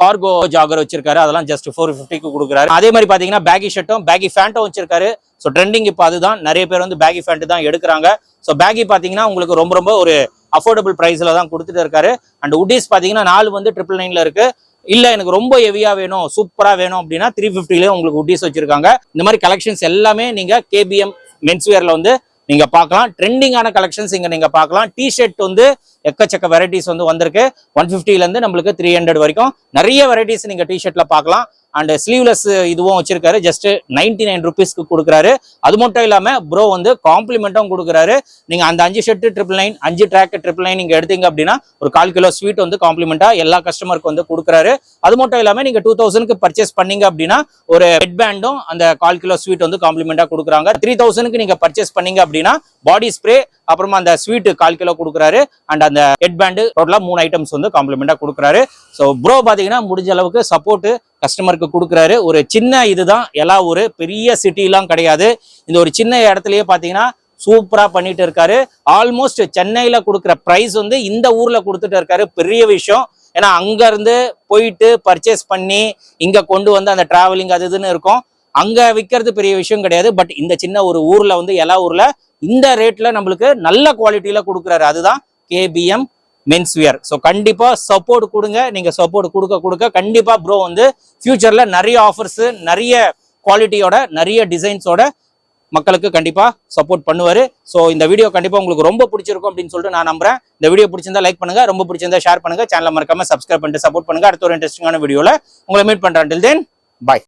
கார்கோ ஜாகர் வச்சிருக்காரு. அதெல்லாம் ஜஸ்ட் ஃபோர் ஃபிஃப்டிக்கு கொடுக்குறாரு. அதே மாதிரி பார்த்தீங்கன்னா பேகி ஷர்ட்டும் பேகி ஃபேண்ட்டும் வச்சிருக்காரு. ஸோ ட்ரெண்டிங் இப்போ அதுதான். நிறைய பேர் வந்து பேகி ஃபேண்ட் தான் எடுக்கிறாங்க. ஸோ பேகி பார்த்தீங்கன்னா உங்களுக்கு ரொம்ப ரொம்ப ஒரு அஃபோர்டபுள் ப்ரைஸில் தான் கொடுத்துட்டு இருக்காரு. அண்ட் உட்டீஸ் பார்த்தீங்கன்னா நாலு வந்து ட்ரிபிள் நைனில் இருக்கு. இல்லை எனக்கு ரொம்ப ஹெவியாக வேணும் சூப்பராக வேணும் அப்படின்னா த்ரீ ஃபிஃப்டிலேயே உங்களுக்கு உட்டீஸ் வச்சிருக்காங்க. இந்த மாதிரி கலெக்ஷன்ஸ் எல்லாமே நீங்கள் கேபிஎம் மென்ஸ்வேரில் வந்து நீங்கள் பார்க்கலாம். ட்ரெண்டிங்கான கலெக்ஷன்ஸ் இங்கே நீங்கள் பார்க்கலாம். டி ஷர்ட் வந்து எக்கச்சக்க வெரைட்டிஸ் வந்து வந்திருக்கு. ஒன் ஃபிஃப்டிலேருந்து இருந்து நம்மளுக்கு த்ரீ ஹண்ட்ரட் வரைக்கும். நிறைய வெரைட்டிஸ் நீங்க டி ஷர்ட்ல பார்க்கலாம். அண்ட் ஸ்லீவ்லெஸ் இதுவும் வச்சிருக்காரு. ஜஸ்ட் நைன்டி நைன் ருபீஸ்க்கு கொடுக்குறாரு. அது மட்டும் இல்லாமல் ப்ரோ வந்து காம்ப்ளிமெண்ட்டும் கொடுக்குறாரு. நீங்கள் அந்த அஞ்சு ஷர்ட் ட்ரிபிள் நைன் அஞ்சு ட்ராக் ட்ரிபிள் நைன் நீங்கள் எடுத்தீங்க அப்படின்னா ஒரு கால் கிலோ ஸ்வீட் வந்து காம்ப்ளிமெண்ட்டாக எல்லா கஸ்டமருக்கு வந்து கொடுக்குறாரு. அது மட்டும் இல்லாமல் நீங்கள் டூ தௌசண்ட்க்கு பர்ச்சேஸ் பண்ணீங்க அப்படின்னா ஒரு ஹெட் பேண்டும் அந்த கால் கிலோ ஸ்வீட் வந்து காம்ப்ளிமெண்ட்டாக கொடுக்குறாங்க. த்ரீ தௌசண்ட்க்கு நீங்கள் பர்ச்சேஸ் பண்ணீங்க அப்படின்னா பாடி ஸ்ப்ரே அப்புறமா அந்த ஸ்வீட்டு கால் கிலோ கொடுக்குறாரு. அண்ட் அந்த ஹெட் பேண்டு டோட்டலாக மூணு ஐட்டம்ஸ் வந்து காம்ப்ளிமெண்ட்டாக கொடுக்குறாரு. ஸோ ப்ரோ பார்த்தீங்கன்னா முடிஞ்ச அளவுக்கு சப்போர்ட்டு கஸ்டமருக்கு கொடுக்குறாரு. ஒரு சின்ன இதுதான். எல்லா ஒரு பெரிய சிட்டிலாம் கிடையாது. இந்த ஒரு சின்ன இடத்துலயே பார்த்தீங்கன்னா சூப்பராக பண்ணிட்டு இருக்காரு. ஆல்மோஸ்ட் சென்னையில் கொடுக்குற ப்ரைஸ் வந்து இந்த ஊரில் கொடுத்துட்டு இருக்காரு. பெரிய விஷயம். ஏன்னா அங்கேருந்து போயிட்டு பர்ச்சேஸ் பண்ணி இங்கே கொண்டு வந்து அந்த டிராவலிங் அது இதுன்னு இருக்கும். அங்கே விற்கிறது பெரிய விஷயம் கிடையாது. பட் இந்த சின்ன ஒரு ஊரில் வந்து எல்லா ஊரில் இந்த ரேட்டில் நம்மளுக்கு நல்ல குவாலிட்டியில் கொடுக்குறாரு. அதுதான் கேபிஎம் மென்ஸ் வியர் ஸோ கண்டிப்பாக சப்போர்ட் கொடுங்க. நீங்கள் சப்போர்ட் கொடுக்க கொடுக்க கண்டிப்பாக ப்ரோ வந்து ஃப்யூச்சரில் நிறைய ஆஃபர்ஸு நிறைய குவாலிட்டியோட நிறைய டிசைன்ஸோட மக்களுக்கு கண்டிப்பாக சப்போர்ட் பண்ணுவார். ஸோ இந்த வீடியோ கண்டிப்பாக உங்களுக்கு ரொம்ப பிடிச்சிருக்கும் அப்படின்னு சொல்லிட்டு நான் நம்புறேன். இந்த வீடியோ பிடிச்சிருந்தா லைக் பண்ணுங்க. ரொம்ப பிடிச்சிருந்தா ஷேர் பண்ணுங்க. சேனலை மறக்காம சப்ஸ்கிரைப் பண்ணிட்டு சப்போர்ட் பண்ணுங்க. அடுத்த ஒரு இன்ட்ரெஸ்டிங்கான வீடியோவில் உங்களை மீட் பண்றேன். தென் பாய்